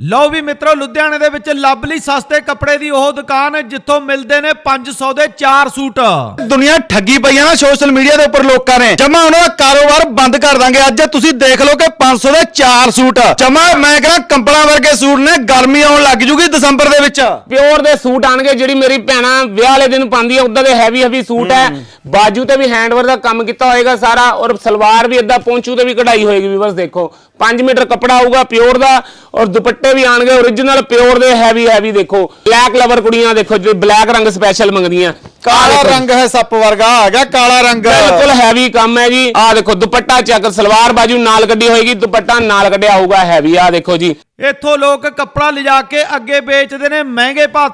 ਲਓ ਵੀ ਮਿੱਤਰੋ ਲੁਧਿਆਣੇ ਦੇ ਵਿੱਚ ਲੱਭ ਲਈ ਸਸਤੇ ਕੱਪੜੇ ਦੀ ਉਹ ਦੁਕਾਨ ਜਿੱਥੋਂ ਮਿਲਦੇ ਨੇ 500 ਦੇ 4 ਸੂਟ। ਦੁਨੀਆ ਠੱਗੀ ਪਈਆਂ ਨਾ ਸੋਸ਼ਲ ਮੀਡੀਆ ਦੇ ਉੱਪਰ ਲੋਕਾਂ ਨੇ। ਜਮਾ ਉਹਨਾਂ ਦਾ ਕਾਰੋਬਾਰ ਬੰਦ ਕਰ ਦਾਂਗੇ। ਅੱਜ ਤੁਸੀਂ ਦੇਖ ਲਓ ਕਿ 500 ਦੇ 4 ਸੂਟ। ਜਮਾ ਮੈਂ ਕਹਿੰਦਾ ਕੰਪਲਾਂ ਵਰਗੇ ਸੂਟ ਨੇ ਗਰਮੀ ਆਉਣ ਲੱਗ ਜੂਗੀ ਦਸੰਬਰ ਦੇ ਵਿੱਚ। ਪਿਓਰ ਦੇ ਸੂਟ ਆਣਗੇ ਜਿਹੜੀ ਮੇਰੀ ਭੈਣਾ ਵਿਆਹ ਵਾਲੇ ਦਿਨ ਪਾਉਂਦੀ ਹੈ ਉਦਾਂ ਦੇ ਹੈਵੀ ਹੈਵੀ ਸੂਟ ਹੈ। ਬਾਜੂ ਤੇ ਵੀ ਹੈਂਡਵਰਕ ਦਾ ਕੰਮ ਕੀਤਾ ਹੋਏਗਾ ਸਾਰਾ ਔਰ ਸਲਵਾਰ ਵੀ ਇਦਾਂ ਪੌਂਚੂ ਤੇ ਵੀ ਕਢਾਈ ਹੋਏਗੀ ਵੀ ਬਸ ਦੇਖੋ। 5 ਮੀਟਰ ਕੱਪੜਾ ਆਊਗਾ ਪਿਓਰ ਦਾ ਔਰ ਦੁਪੱਟੇ ਵੀ ਆਣਗੇ ਓਰੀਜਨਲ ਪਿਓਰ ਦੇ ਹੈਵੀ ਹੈਵੀ ਦੇਖੋ। ਬਲੈਕ ਲਵਰ ਕੁੜੀਆਂ ਦੇਖੋ, ਜਿਹੜੇ ਬਲੈਕ ਰੰਗ ਸਪੈਸ਼ਲ ਮੰਗਦੀਆਂ। ਕਾਲਾ ਰੰਗ ਹੈ ਸੱਪ ਵਰਗਾ ਆ ਗਿਆ ਕਾਲਾ ਰੰਗ। ਬਿਲਕੁਲ ਹੈਵੀ ਕੰਮ ਹੈ ਜੀ। ਆਹ ਦੇਖੋ ਦੁਪੱਟਾ ਚੱਕ ਸਲਵਾਰ ਬਾਜੂ ਨਾਲ ਕੱਢੀ ਹੋਏਗੀ ਦੁਪੱਟਾ ਨਾਲ ਕੱਢਿਆ ਹੋਊਗਾ ਹੈਵੀ ਆਹ ਦੇਖੋ ਜੀ। ਇੱਥੋਂ ਲੋਕ ਕੱਪੜਾ ਲਿਜਾ ਕੇ ਅੱਗੇ ਵੇਚਦੇ ਨੇ ਮਹਿੰਗੇ ਭਾਅ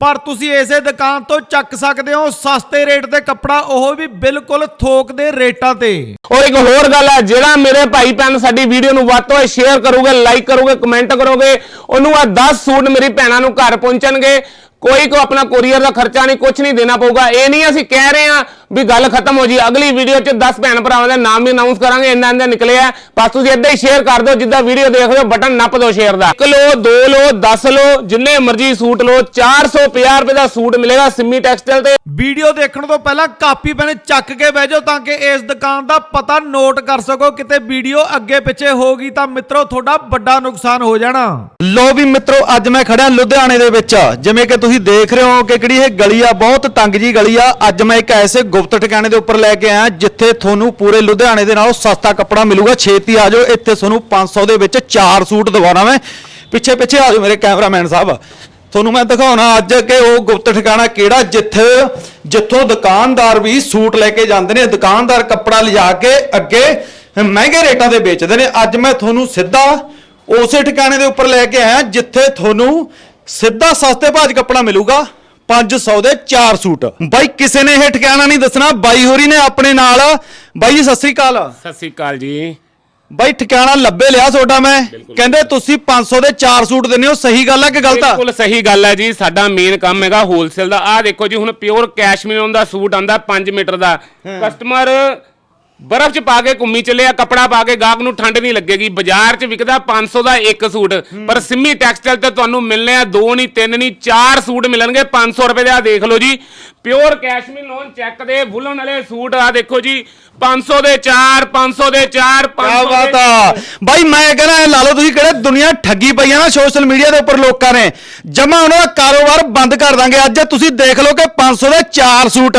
ਪਰ ਤੁਸੀਂ ਇਸੇ ਦੁਕਾਨ ਤੋਂ ਚੱਕ ਸਕਦੇ ਹੋ ਸਸਤੇ ਰੇਟ ਤੇ ਕੱਪੜਾ ਉਹ ਵੀ ਬਿਲਕੁਲ ਥੋਕ ਦੇ ਰੇਟਾਂ ਤੇ। ਔਰ ਇੱਕ ਹੋਰ ਗੱਲ ਹੈ ਜਿਹੜਾ ਮੇਰੇ ਭਾਈ ਭੈਣ ਸਾਡੀ ਵੀਡੀਓ ਨੂੰ ਵੱਧ ਤੋਂ ਵੱਧ ਸ਼ੇਅਰ ਕਰੋਗੇ ਲਾਈਕ ਕਰੋਗੇ ਕਮੈਂਟ ਕਰੋਗੇ ਉਹਨੂੰ ਆ 10 ਸੂਟ ਮੇਰੀ ਭੈਣਾਂ ਨੂੰ ਘਰ ਪਹੁੰਚਣਗੇ। ਕੋਈ ਕੋ ਆਪਣਾ ਕੋਰੀਅਰ ਦਾ ਖਰਚਾ ਨਹੀਂ ਕੁਝ ਨਹੀਂ ਦੇਣਾ ਪਊਗਾ। ਇਹ ਨਹੀਂ ਅਸੀਂ ਕਹਿ ਰਹੇ ਹਾਂ ਵੀ ਗੱਲ ਖਤਮ ਹੋ ਜੀ। ਅਗਲੀ ਵੀਡੀਓ 'ਚ 10 ਭੈਣ ਭਰਾਵਾਂ ਦੇ ਨਾਮ ਵੀ ਅਨਾਉਂਸ ਕਰਾਂਗੇ। ਇੰਨਾ ਇੰਨਾ ਨਿਕਲੇ ਆ। ਬਸ ਤੁਸੀਂ ਏਦਾਂ ਹੀ ਸ਼ੇਅਰ ਕਰ ਦਿਓ ਜਿੱਦਾਂ ਵੀਡੀਓ ਦੇਖ ਰਹੇ ਹੋ ਬਟਨ ਨੱਪ ਦਿਓ ਸ਼ੇਅਰ ਦਾ। 1 ਲੋ 2 ਲੋ 10 ਲੋ ਜਿੰਨੇ ਮਰਜ਼ੀ ਸੂਟ ਲੋ 450 ਰੁਪਏ ਦਾ ਸੂਟ ਮਿਲੇਗਾ ਸਿੰਮੀ ਟੈਕਸਟਾਈਲ ਤੇ। ਵੀਡੀਓ ਦੇਖਣ ਤੋਂ ਪਹਿਲਾਂ ਕਾਪੀ ਪੈਨ ਚੱਕ ਕੇ ਬਹਿ ਜਾਓ ਤਾਂ ਕਿ ਇਸ ਦੁਕਾਨ ਦਾ ਪਤਾ ਨੋਟ ਕਰ ਸਕੋ। ਕਿਤੇ ਵੀਡੀਓ ਅੱਗੇ ਪਿੱਛੇ ਹੋ ਗਈ ਤਾਂ ਮਿੱਤਰੋ ਤੁਹਾਡਾ ਵੱਡਾ ਨੁਕਸਾਨ ਹੋ ਜਾਣਾ। ਲੋ ਵੀ ਮਿੱਤਰੋ ਅੱਜ ਮੈਂ ਖੜਿਆ ਲੁਧਿਆਣੇ ਦੇ ਵਿੱਚ। ਜਿਵੇਂ ਕਿ ਤੁਸੀਂ ਦੇਖ ਰਹੇ ਹੋ ਕਿ ਕਿਹੜੀ ਇਹ ਗਲੀ ਆ ਬਹੁਤ ਤੰਗ ਜੀ ਗਲੀ ਆ। ਅੱਜ ਮੈਂ ਇੱਕ ਐਸੇ ਗੁਪਤ ਠਿਕਾਣੇ ਦੇ ਉੱਪਰ ਲੈ ਕੇ ਆਇਆ, ਜਿੱਥੇ ਤੁਹਾਨੂੰ ਪੂਰੇ ਲੁਧਿਆਣੇ ਦੇ ਨਾਲੋਂ ਸਸਤਾ ਕੱਪੜਾ ਮਿਲੂਗਾ। ਛੇਤੀ ਆ ਜਾਓ, ਇੱਥੇ ਤੁਹਾਨੂੰ 500 ਦੇ ਵਿੱਚ ਚਾਰ ਸੂਟ ਦਿਵਾਉਣਾ ਮੈਂ। ਪਿੱਛੇ ਪਿੱਛੇ ਆ ਜਾਓ ਮੇਰੇ ਕੈਮਰਾਮੈਨ ਸਾਹਿਬ। ਤੁਹਾਨੂੰ ਮੈਂ ਦਿਖਾਉਣਾ ਅੱਜ ਕਿ ਉਹ ਗੁਪਤ ਠਿਕਾਣਾ ਕਿਹੜਾ, ਜਿੱਥੇ, ਜਿੱਥੋਂ ਦੁਕਾਨਦਾਰ ਵੀ ਸੂਟ ਲੈ ਕੇ ਜਾਂਦੇ ਨੇ। ਦੁਕਾਨਦਾਰ ਕੱਪੜਾ ਲਿਜਾ ਕੇ ਅੱਗੇ ਮਹਿੰਗੇ ਰੇਟਾਂ ਦੇ ਵੇਚਦੇ ਨੇ। ਅੱਜ ਮੈਂ ਤੁਹਾਨੂੰ ਸਿੱਧਾ ਉਸੇ ਠਿਕਾਣੇ ਦੇ ਉੱਪਰ ਲੈ ਕੇ ਆਇਆ, ਜਿੱਥੇ ਤੁਹਾਨੂੰ ਸਿੱਧਾ ਸਸਤੇ ਭਾਅ ਕੱਪੜਾ ਮਿਲੂਗਾ। 500 ਦੇ 4 ਸੂਟ। ਬਾਈ ਕਿਸੇ ਨੇ ਇਹ ਠਿਕਾਣਾ ਨਹੀਂ ਦੱਸਣਾ। ਬਾਈ ਹੋਰੀ ਨੇ ਆਪਣੇ ਨਾਲ। ਬਾਈ ਜੀ ਸਤਿ ਸ੍ਰੀ ਅਕਾਲ। ਸਤਿ ਸ੍ਰੀ ਅਕਾਲ ਜੀ। ਬਾਈ ਠਿਕਾਣਾ ਲੱਭੇ ਲਿਆ ਤੁਹਾਡਾ ਮੈਂ। ਕਹਿੰਦੇ ਤੁਸੀਂ 500 ਦੇ 4 ਸੂਟ ਦਿੰਦੇ ਹੋ। ਸਹੀ ਗੱਲ ਹੈ ਕਿ ਗਲਤ ਆ? ਬਿਲਕੁਲ ਸਹੀ ਗੱਲ ਹੈ ਜੀ। ਸਾਡਾ ਮੇਨ ਕੰਮ ਹੈਗਾ ਹੋਲਸੇਲ ਦਾ। ਆਹ ਦੇਖੋ ਜੀ ਹੁਣ ਪਿਓਰ ਕੈਸ਼ਮੀਰ ਦਾ ਸੂਟ ਆਂਦਾ 5 ਮੀਟਰ ਦਾ। ਕਸਟਮਰ ਬਰਫ਼ 'ਚ ਪਾ ਕੇ ਘੁੰਮੀ ਚੱਲਿਆ ਕੱਪੜਾ ਪਾ ਕੇ ਗਾਹਕ ਨੂੰ ਠੰਡ ਨਹੀਂ ਲੱਗੇਗੀ। ਬਾਜ਼ਾਰ 'ਚ ਵਿਕਦਾ 500 ਦਾ ਇੱਕ ਸੂਟ, ਪਰ ਸਿੰਮੀ ਟੈਕਸਟਾਈਲ ਤੇ ਤੁਹਾਨੂੰ ਮਿਲਨੇ ਆ ਦੋ ਨਹੀਂ ਤਿੰਨ ਨਹੀਂ ਚਾਰ ਸੂਟ ਮਿਲਣਗੇ 500 ਰੁਪਏ ਦੇ ਆ, ਦੇਖ ਲਓ ਜੀ। ਪਿਓਰ ਕੈਸ਼ਮੀਰ ਲੋਨ ਚੈੱਕ ਦੇ ਵੁਲਨ ਵਾਲੇ ਸੂਟ ਆ ਦੇਖੋ ਜੀ 500 ਦੇ 4 500 ਦੇ 4 ਕਿਆ 500 ਬਾਤ ਆ। ਬਾਈ ਮੈਂ ਕਹਿੰਦਾ ਇਹ ਲਾ ਲਓ ਤੁਸੀਂ ਕਿਹੜੇ ਦੁਨੀਆ ਠੱਗੀ ਪਈਆਂ ਨਾ ਸੋਸ਼ਲ ਮੀਡੀਆ ਦੇ ਉੱਪਰ ਲੋਕਾਂ ਨੇ। ਜਮਾ ਉਹਨਾਂ ਦਾ ਕਾਰੋਬਾਰ ਬੰਦ ਕਰ ਦਾਂਗੇ। ਅੱਜ ਤੁਸੀਂ ਦੇਖ ਲਓ ਕਿ 500 ਦੇ 4 ਸੂਟ।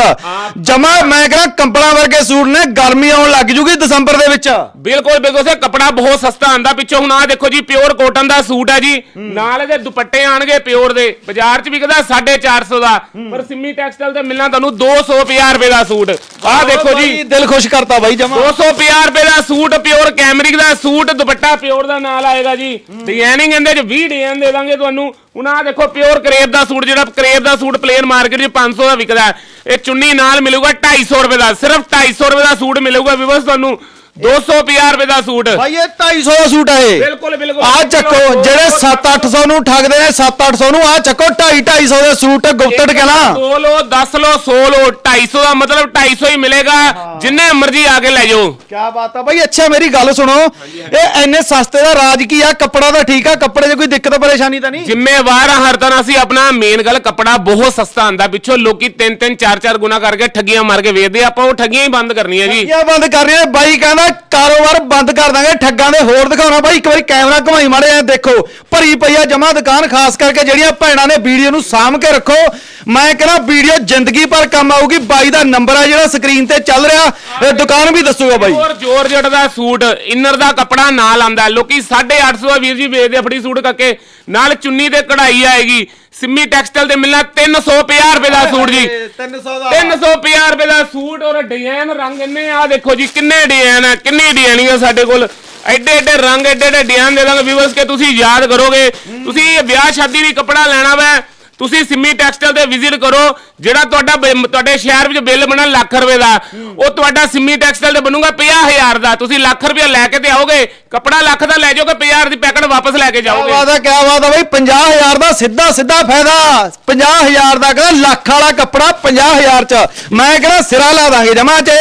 ਜਮਾ ਮੈਂ ਕਹਿੰਦਾ ਕੰਪਲਾਂ ਵਰਗੇ ਸੂਟ ਨੇ ਗਰਮੀ ਆਉਣ ਲੱਗ ਜੂਗੀ ਦਸੰਬਰ ਦੇ ਵਿੱਚ। ਬਿਲਕੁਲ ਬਿਲਕੁਲ ਸੇ ਕਪੜਾ ਬਹੁਤ ਸਸਤਾ ਆਂਦਾ ਪਿੱਛੋਂ। ਹੁਣ ਆ ਦੇਖੋ ਜੀ ਪਿਓਰ ਕੋਟਨ ਦਾ ਸੂਟ ਹੈ ਜੀ। ਨਾਲ ਇਹਦੇ ਦੁਪੱਟੇ ਆਣਗੇ ਪਿਓਰ ਦੇ। ਬਾਜ਼ਾਰ 'ਚ ਵਿਕਦਾ 450 ਦਾ। ਪਰ ਸਿੰਮੀ ਟੈਕਸਟਾਈਲ ਤੇ ਮਿਲਣਾ ਤੁਹਾਨੂੰ 250 ਰੁਪਏ ਦਾ ਸੂਟ। ਆਹ ਦੇਖੋ ਜੀ। ਦਿਲ ਖੁਸ਼ ਕਰਤਾ ਬਾਈ ਜਮਾ। 250 ਰੁਪਏ ਦਾ ਸੂਟ ਪਿਓਰ ਕੈਮਰਿਕ ਦਾ ਸੂਟ ਦੁਪੱਟਾ ਪਿਓਰ ਦਾ ਨਾਲ ਆਏਗਾ ਜੀ। ਡਿਜ਼ਾਈਨਿੰਗ ਇਹਦੇ 'ਚ 20 ਡਿਜ਼ਾਈਨ ਦੇ ਦਾਂਗੇ ਤੁਹਾਨੂੰ। ਹੁਣ ਆਹ ਦੇਖੋ ਪਿਓਰ ਕਰੇਪ ਦਾ ਸੂਟ ਜਿਹੜਾ ਕਰੇਪ ਦਾ ਸੂਟ ਪਲੇਨ ਮਾਰਕੀਟ 'ਚ 500 ਦਾ ਵਿਕਦਾ ਹੈ। ਇਹ ਚੁੰਨੀ ਨਾਲ ਮਿਲੂਗਾ 250 ਰੁਪਏ ਦਾ ਸਿਰਫ 250 ਰੁਪਏ ਦਾ ਸੂਟ ਮਿਲੂਗਾ ਵਿਵਸ ਤੁਹਾਨੂੰ 250 ਰੁਪਏ ਦਾ ਸੂਟ। ਬਾਈ ਇਹ 250 ਦਾ ਸੂਟ ਹੈ ਇਹ। ਬਿਲਕੁਲ ਬਿਲਕੁਲ। ਆ ਚੱਕੋ ਜਿਹੜੇ 7-800 ਨੂੰ ਠੱਗਦੇ ਨੇ 7-800 ਨੂੰ ਆ ਚੱਕੋ 2.5-250 ਦੇ ਸੂਟ ਗੁਪਤੜ ਕੇ ਨਾ 2 ਲੋ 10 ਲੋ 100 ਲੋ 250 ਦਾ ਮਤਲਬ 250 ਹੀ ਮਿਲੇਗਾ ਜਿੰਨੇ ਮਰਜ਼ੀ ਆ ਕੇ ਲੈ ਜਾਓ। ਕਿਆ ਬਾਤ ਆ। ਬਾਈ ਅੱਛਾ ਮੇਰੀ ਗੱਲ ਸੁਣੋ। ਇਹ ਐਨੇ ਸਸਤੇ ਦਾ ਰਾਜ ਕੀ ਆ? ਕੱਪੜਾ ਤਾਂ ਠੀਕ ਆ ਕੱਪੜੇ 'ਚ ਕੋਈ ਦਿੱਕਤ ਪਰੇਸ਼ਾਨੀ ਤਾਂ ਨਹੀਂ? ਜ਼ਿੰਮੇਵਾਰ ਹਰ ਤਰ੍ਹਾਂ ਅਸੀਂ ਆਪਣਾ ਮੇਨ ਗੱਲ ਕੱਪੜਾ ਬਹੁਤ ਸਸਤਾ ਆਂਦਾ। ਪਿੱਛੋਂ ਲੋਕੀ 3-3 4-4 ਗੁਣਾ ਕਰਕੇ ਠੱਗੀਆਂ ਮਾਰ ਕੇ ਵੇਚਦੇ ਆਪਾਂ ਉਹ ਠੱਗੀਆਂ ਹੀ ਬੰਦ ਕਰਨੀਆਂ ਜੀ। ਇਹ ਬੰਦ ਕਰ ਰਹੇ ਬਾਈ ਕਹਿੰਦਾ ਕਾਰੋਬਾਰ ਬੰਦ ਕਰ ਦਾਂਗੇ, ਠੱਗਾਂ ਦੇ ਹੋਰ ਦਿਖਾਉਣਾ। ਬਾਈ, ਇੱਕ ਵਾਰੀ ਕੈਮਰਾ ਘੁਮਾਈ ਮਾੜੇ ਆ ਦੇਖੋ। ਭਰੀ ਪਈ ਆ ਜਮਾ ਦੁਕਾਨ, ਖਾਸ ਕਰਕੇ ਜਿਹੜੀਆਂ ਭੈਣਾਂ ਨੇ ਵੀਡੀਓ ਨੂੰ ਸਾਂਭ ਕੇ ਰੱਖੋ। ਮੈਂ ਕਹਿੰਦਾ ਵੀਡੀਓ ਜ਼ਿੰਦਗੀ ਭਰ ਕੰਮ ਆਊਗੀ। ਬਾਈ ਦਾ ਨੰਬਰ ਆ ਜਿਹੜਾ ਸਕਰੀਨ ਤੇ ਚੱਲ ਰਿਹਾ। ਇਹ ਦੁਕਾਨ ਵੀ ਦੱਸੂਗਾ ਬਾਈ। ਹੋਰ ਜੋਰ ਜੱਟ ਦਾ ਸੂਟ, ਇਨਰ ਦਾ ਕੱਪੜਾ ਨਾਲ ਆਂਦਾ ਲੋਕੀ 850 ਦਾ ਵੀਰ ਜੀ, ਵੇਚਦੇ ਆ ਫੜੀ ਸੂਟ ਕਰਕੇ ਨਾਲ ਚੁੰਨੀ ਤੇ ਕਢਾਈ ਆਏਗੀ। ਸਿੰਮੀ ਟੈਕਸਟਾਈਲ ਤੇ ਮਿਲਣਾ 350 ਰੁਪਏ ਦਾ ਸੂਟ ਜੀ। 300 350 ਰੁਪਏ ਦਾ ਸੂਟ ਔਰ ਡਿਜ਼ਾਈਨ ਰੰਗ ਇੰਨੇ ਆ ਦੇਖੋ ਜੀ ਕਿੰਨੇ ਡਿਜ਼ਾਈਨ ਆ ਕਿੰਨੀ ਡਿਜ਼ਾਈਨਿੰਗ ਆ ਸਾਡੇ ਕੋਲ। ਐਡੇ ਐਡੇ ਰੰਗ ਐਡੇ ਐਡੇ ਡਿਜ਼ਾਈਨ ਦੇ ਦਾਂਗੇ ਵੀਵਰਸ ਕੇ ਤੁਸੀਂ ਯਾਦ ਕਰੋਗੇ। ਤੁਸੀਂ ਵਿਆਹ ਸ਼ਾਦੀ ਲਈ ਕੱਪੜਾ ਲੈਣਾ ਵੈ ਤੁਸੀਂ ਸਿੰਮੀ ਟੈਕਸਟਾਈਲ ਤੇ ਵਿਜ਼ਿਟ ਕਰੋ ਜਿਹੜਾ ਤੁਹਾਡਾ ਬਿ- ਤੁਹਾਡੇ ਸ਼ਹਿਰ ਵਿੱਚ ਬਿੱਲ ਬਣਾ ਲੱਖ ਰੁਪਏ ਦਾ ਉਹ ਤੁਹਾਡਾ ਸਿੰਮੀ ਟੈਕਸਟਾਈਲ ਤੇ ਬਣੂਗਾ 50000 ਦਾ। ਤੁਸੀਂ ਲੱਖ ਰੁਪਏ ਲੈ ਕੇ ਤੇ ਆਓਗੇ ਕੱਪੜਾ ਲੱਖ ਦਾ ਲੈ ਜਾਓਗੇ 50000 ਦੀ ਪੈਕਟ ਵਾਪਸ ਲੈ ਕੇ ਕਿਆ ਜਾਓਗੇ। ਬਾਤ ਹੈ ਕਿਆ ਬਾਤ ਹੈ ਬਈ 50000 ਦਾ ਸਿੱਧਾ ਸਿੱਧਾ ਫਾਇਦਾ। 50000 ਦਾ ਕਹਿੰਦਾ ਲੱਖ ਵਾਲਾ ਕੱਪੜਾ 50000 ਚ। ਮੈਂ ਕਹਿੰਦਾ ਸਿਰਾ ਲਾ ਦਾਂਗੇ ਜਮਾ ਚ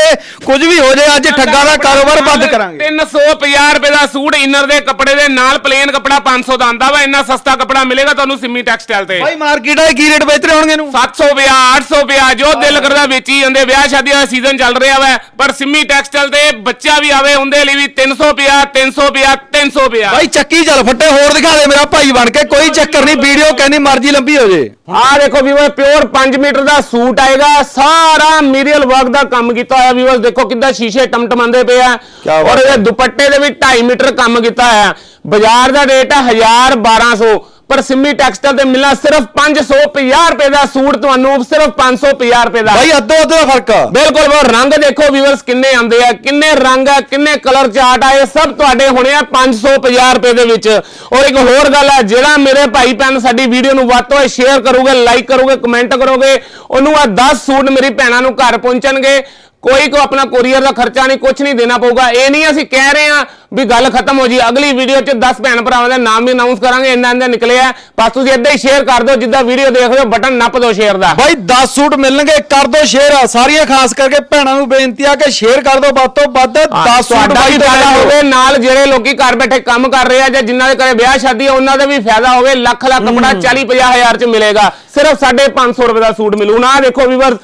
ਕੁਝ ਵੀ ਹੋ ਜਾਏ ਅੱਜ ਠੱਗਾ ਦਾ ਕਾਰੋਬਾਰ ਬੰਦ ਕਰਾਂਗੇ। 350 ਰੁਪਏ ਦਾ ਸੂਟ ਇਨਰ ਦੇ ਕੱਪੜੇ ਦੇ ਨਾਲ ਪਲੇਨ ਕੱਪੜਾ 500 ਦਾ ਆਂਦਾ ਵਾ ਇੰਨਾ ਸਸਤਾ ਕੱਪੜਾ ਮਿਲੇਗਾ ਤੁਹਾਨੂੰ ਸਿੰਮੀ ਟੈਕਸਟਾਈਲ ਤੇ। ਭਾਈ ਮਾਰਕੀਟ ਵਾਲੇ ਕੀ ਰੇਟ ਵੇਚ ਰਹੇ ਹੋਣਗੇ ਇਹਨੂੰ? 700 ਪਿਆ 800 ਪਿਆ ਜੋ ਦਿਲ ਕਰਦਾ ਵੇਚੀ ਜਾਂਦੇ। ਵਿਆਹ ਸ਼ਾਦੀਆਂ ਦਾ ਸੀਜ਼ਨ ਚੱਲ ਰਿਹਾ ਵਾ ਪਰ ਸਿੰਮੀ ਟੈਕਸਟਾਈਲ ਤੇ ਬੱਚਾ ਵੀ ਆਵੇ ਉਹਦੇ ਲਈ ਵੀ 300 ਪਿਆ 300 ਪਿਆ 300 ਪਿਆ ਭਾਈ ਚੱਕੀ ਚੱਲ ਫੱਟੇ ਹੋਰ ਦਿਖਾ ਦੇ ਮੇਰਾ ਭਾਈ ਬਣ ਕੇ ਕੋਈ ਚੱਕਰ ਨਹੀਂ ਵੀਡੀਓ ਕਹਿੰਦੀ ਮਰਜ਼ੀ ਲੰਬੀ ਹੋ ਜੇ। ਆ ਦੇਖੋ ਵੀਵਰ ਪਿਓਰ 5 ਮੀਟਰ ਦਾ ਸੂਟ ਆਏਗਾ ਸਾਰਾ ਮੀਰੀਅਲ ਵਰਕ ਦਾ ਕੰਮ ਕੀਤਾ ਹੋਇਆ ਵੀਵਰ ਦੇਖੋ ਕਿੱਦਾਂ ਸ਼ੀਸ਼ੇ ਟਮਟਮਾਉਂਦੇ ਪਏ ਆ। ਔਰ ਇਹਦੇ ਦੁਪੱਟੇ ਦੇ ਵੀ 2.5 ਮੀਟਰ ਕੰਮ ਕੀਤਾ ਹੋਇਆ। ਬਾਜ਼ਾਰ ਦਾ ਰੇਟ ਹੈ 1000 1200 ਪਰ ਸਿੰਮੀ ਟੈਕਸਟਾਈਲ ਤੇ ਮਿਲਣਾ ਸਿਰਫ 550 ਰੁਪਏ ਦਾ ਸੂਟ ਤੁਹਾਨੂੰ ਸਿਰਫ 550 ਰੁਪਏ ਦਾ। ਭਾਈ ਅੱਧੋ ਅੱਧ ਦਾ ਫ਼ਰਕ ਆ। ਬਿਲਕੁਲ ਉਹ ਰੰਗ ਦੇਖੋ ਵੀਵਰਸ ਕਿੰਨੇ ਆਉਂਦੇ ਆ ਕਿੰਨੇ ਰੰਗ ਆ ਕਿੰਨੇ ਕਲਰ ਚਾਰਟ ਆਏ ਸਭ ਤੁਹਾਡੇ ਹੋਣੇ ਆ 550 ਰੁਪਏ ਦੇ ਵਿੱਚ। ਔਰ ਇੱਕ ਹੋਰ ਗੱਲ ਹੈ ਜਿਹੜਾ ਮੇਰੇ ਭਾਈ ਭੈਣ ਸਾਡੀ ਵੀਡੀਓ ਨੂੰ ਵੱਧ ਤੋਂ ਵੱਧ ਸ਼ੇਅਰ ਕਰੋਗੇ ਲਾਈਕ ਕਰੋਗੇ ਕਮੈਂਟ ਕਰੋਗੇ ਉਹਨੂੰ ਆ 10 ਸੂਟ ਮੇਰੀ ਭੈਣਾਂ ਨੂੰ ਘਰ ਪਹੁੰਚਣਗੇ। ਕੋਈ ਕੋ ਆਪਣਾ ਕੋਰੀਅਰ ਦਾ ਖਰਚਾ ਨਹੀਂ ਕੁਝ ਨਹੀਂ ਦੇਣਾ ਪਊਗਾ। ਇਹ ਨਹੀਂ ਅਸੀਂ ਕਹਿ ਰਹੇ ਆ ਵੀ ਗੱਲ ਖਤਮ ਹੋ ਜੀ। ਅਗਲੀ ਵੀਡੀਓ 'ਚ 10 ਭੈਣ ਭਰਾਵਾਂ ਦੇ ਨਾਮ ਵੀ ਅਨਾਉਂਸ ਕਰਾਂਗੇ ਇੰਨਾ ਇੰਨਾ ਨਿਕਲੇ ਆ। ਬਸ ਤੁਸੀਂ ਏਦਾਂ ਹੀ ਸ਼ੇਅਰ ਕਰ ਦਿਓ ਜਿੱਦਾਂ ਵੀਡੀਓ ਦੇਖ ਰਹੇ ਹੋ ਬਟਨ ਨੱਪ ਦਿਓ ਸ਼ੇਅਰ ਦਾ। ਭਾਈ 10 ਸੂਟ ਮਿਲਣਗੇ ਕਰ ਦੋ ਸ਼ੇਅਰ ਸਾਰੀਆਂ ਖਾਸ ਕਰਕੇ ਭੈਣਾਂ ਨੂੰ ਬੇਨਤੀ ਆ ਕਿ ਸ਼ੇਅਰ ਕਰ ਦੋ ਵੱਧ ਤੋਂ ਵੱਧ 10 ਸੂਟ ਤੁਹਾਡਾ ਭਾਈ ਵੀ ਤੋਂ ਫਾਇਦਾ ਲੈ ਹੋਵੇ ਨਾਲ ਜਿਹੜੇ ਲੋਕੀ ਘਰ ਬੈਠੇ ਕੰਮ ਕਰ ਰਹੇ ਆ ਜਾਂ ਜਿਨ੍ਹਾਂ ਦੇ ਘਰੇ ਵਿਆਹ ਸ਼ਾਦੀ ਆ ਉਹਨਾਂ ਦਾ ਵੀ ਫਾਇਦਾ ਹੋਵੇ। ਲੱਖ ਲੱਖ ਕੱਪੜਾ 40 50 ਹਜ਼ਾਰ ਚ ਮਿਲੇਗਾ। ਸਿਰਫ 550 ਰੁਪਏ ਦਾ ਸੂਟ ਮਿਲੂ। ਨਾ ਦੇਖੋ ਵੀਵਰ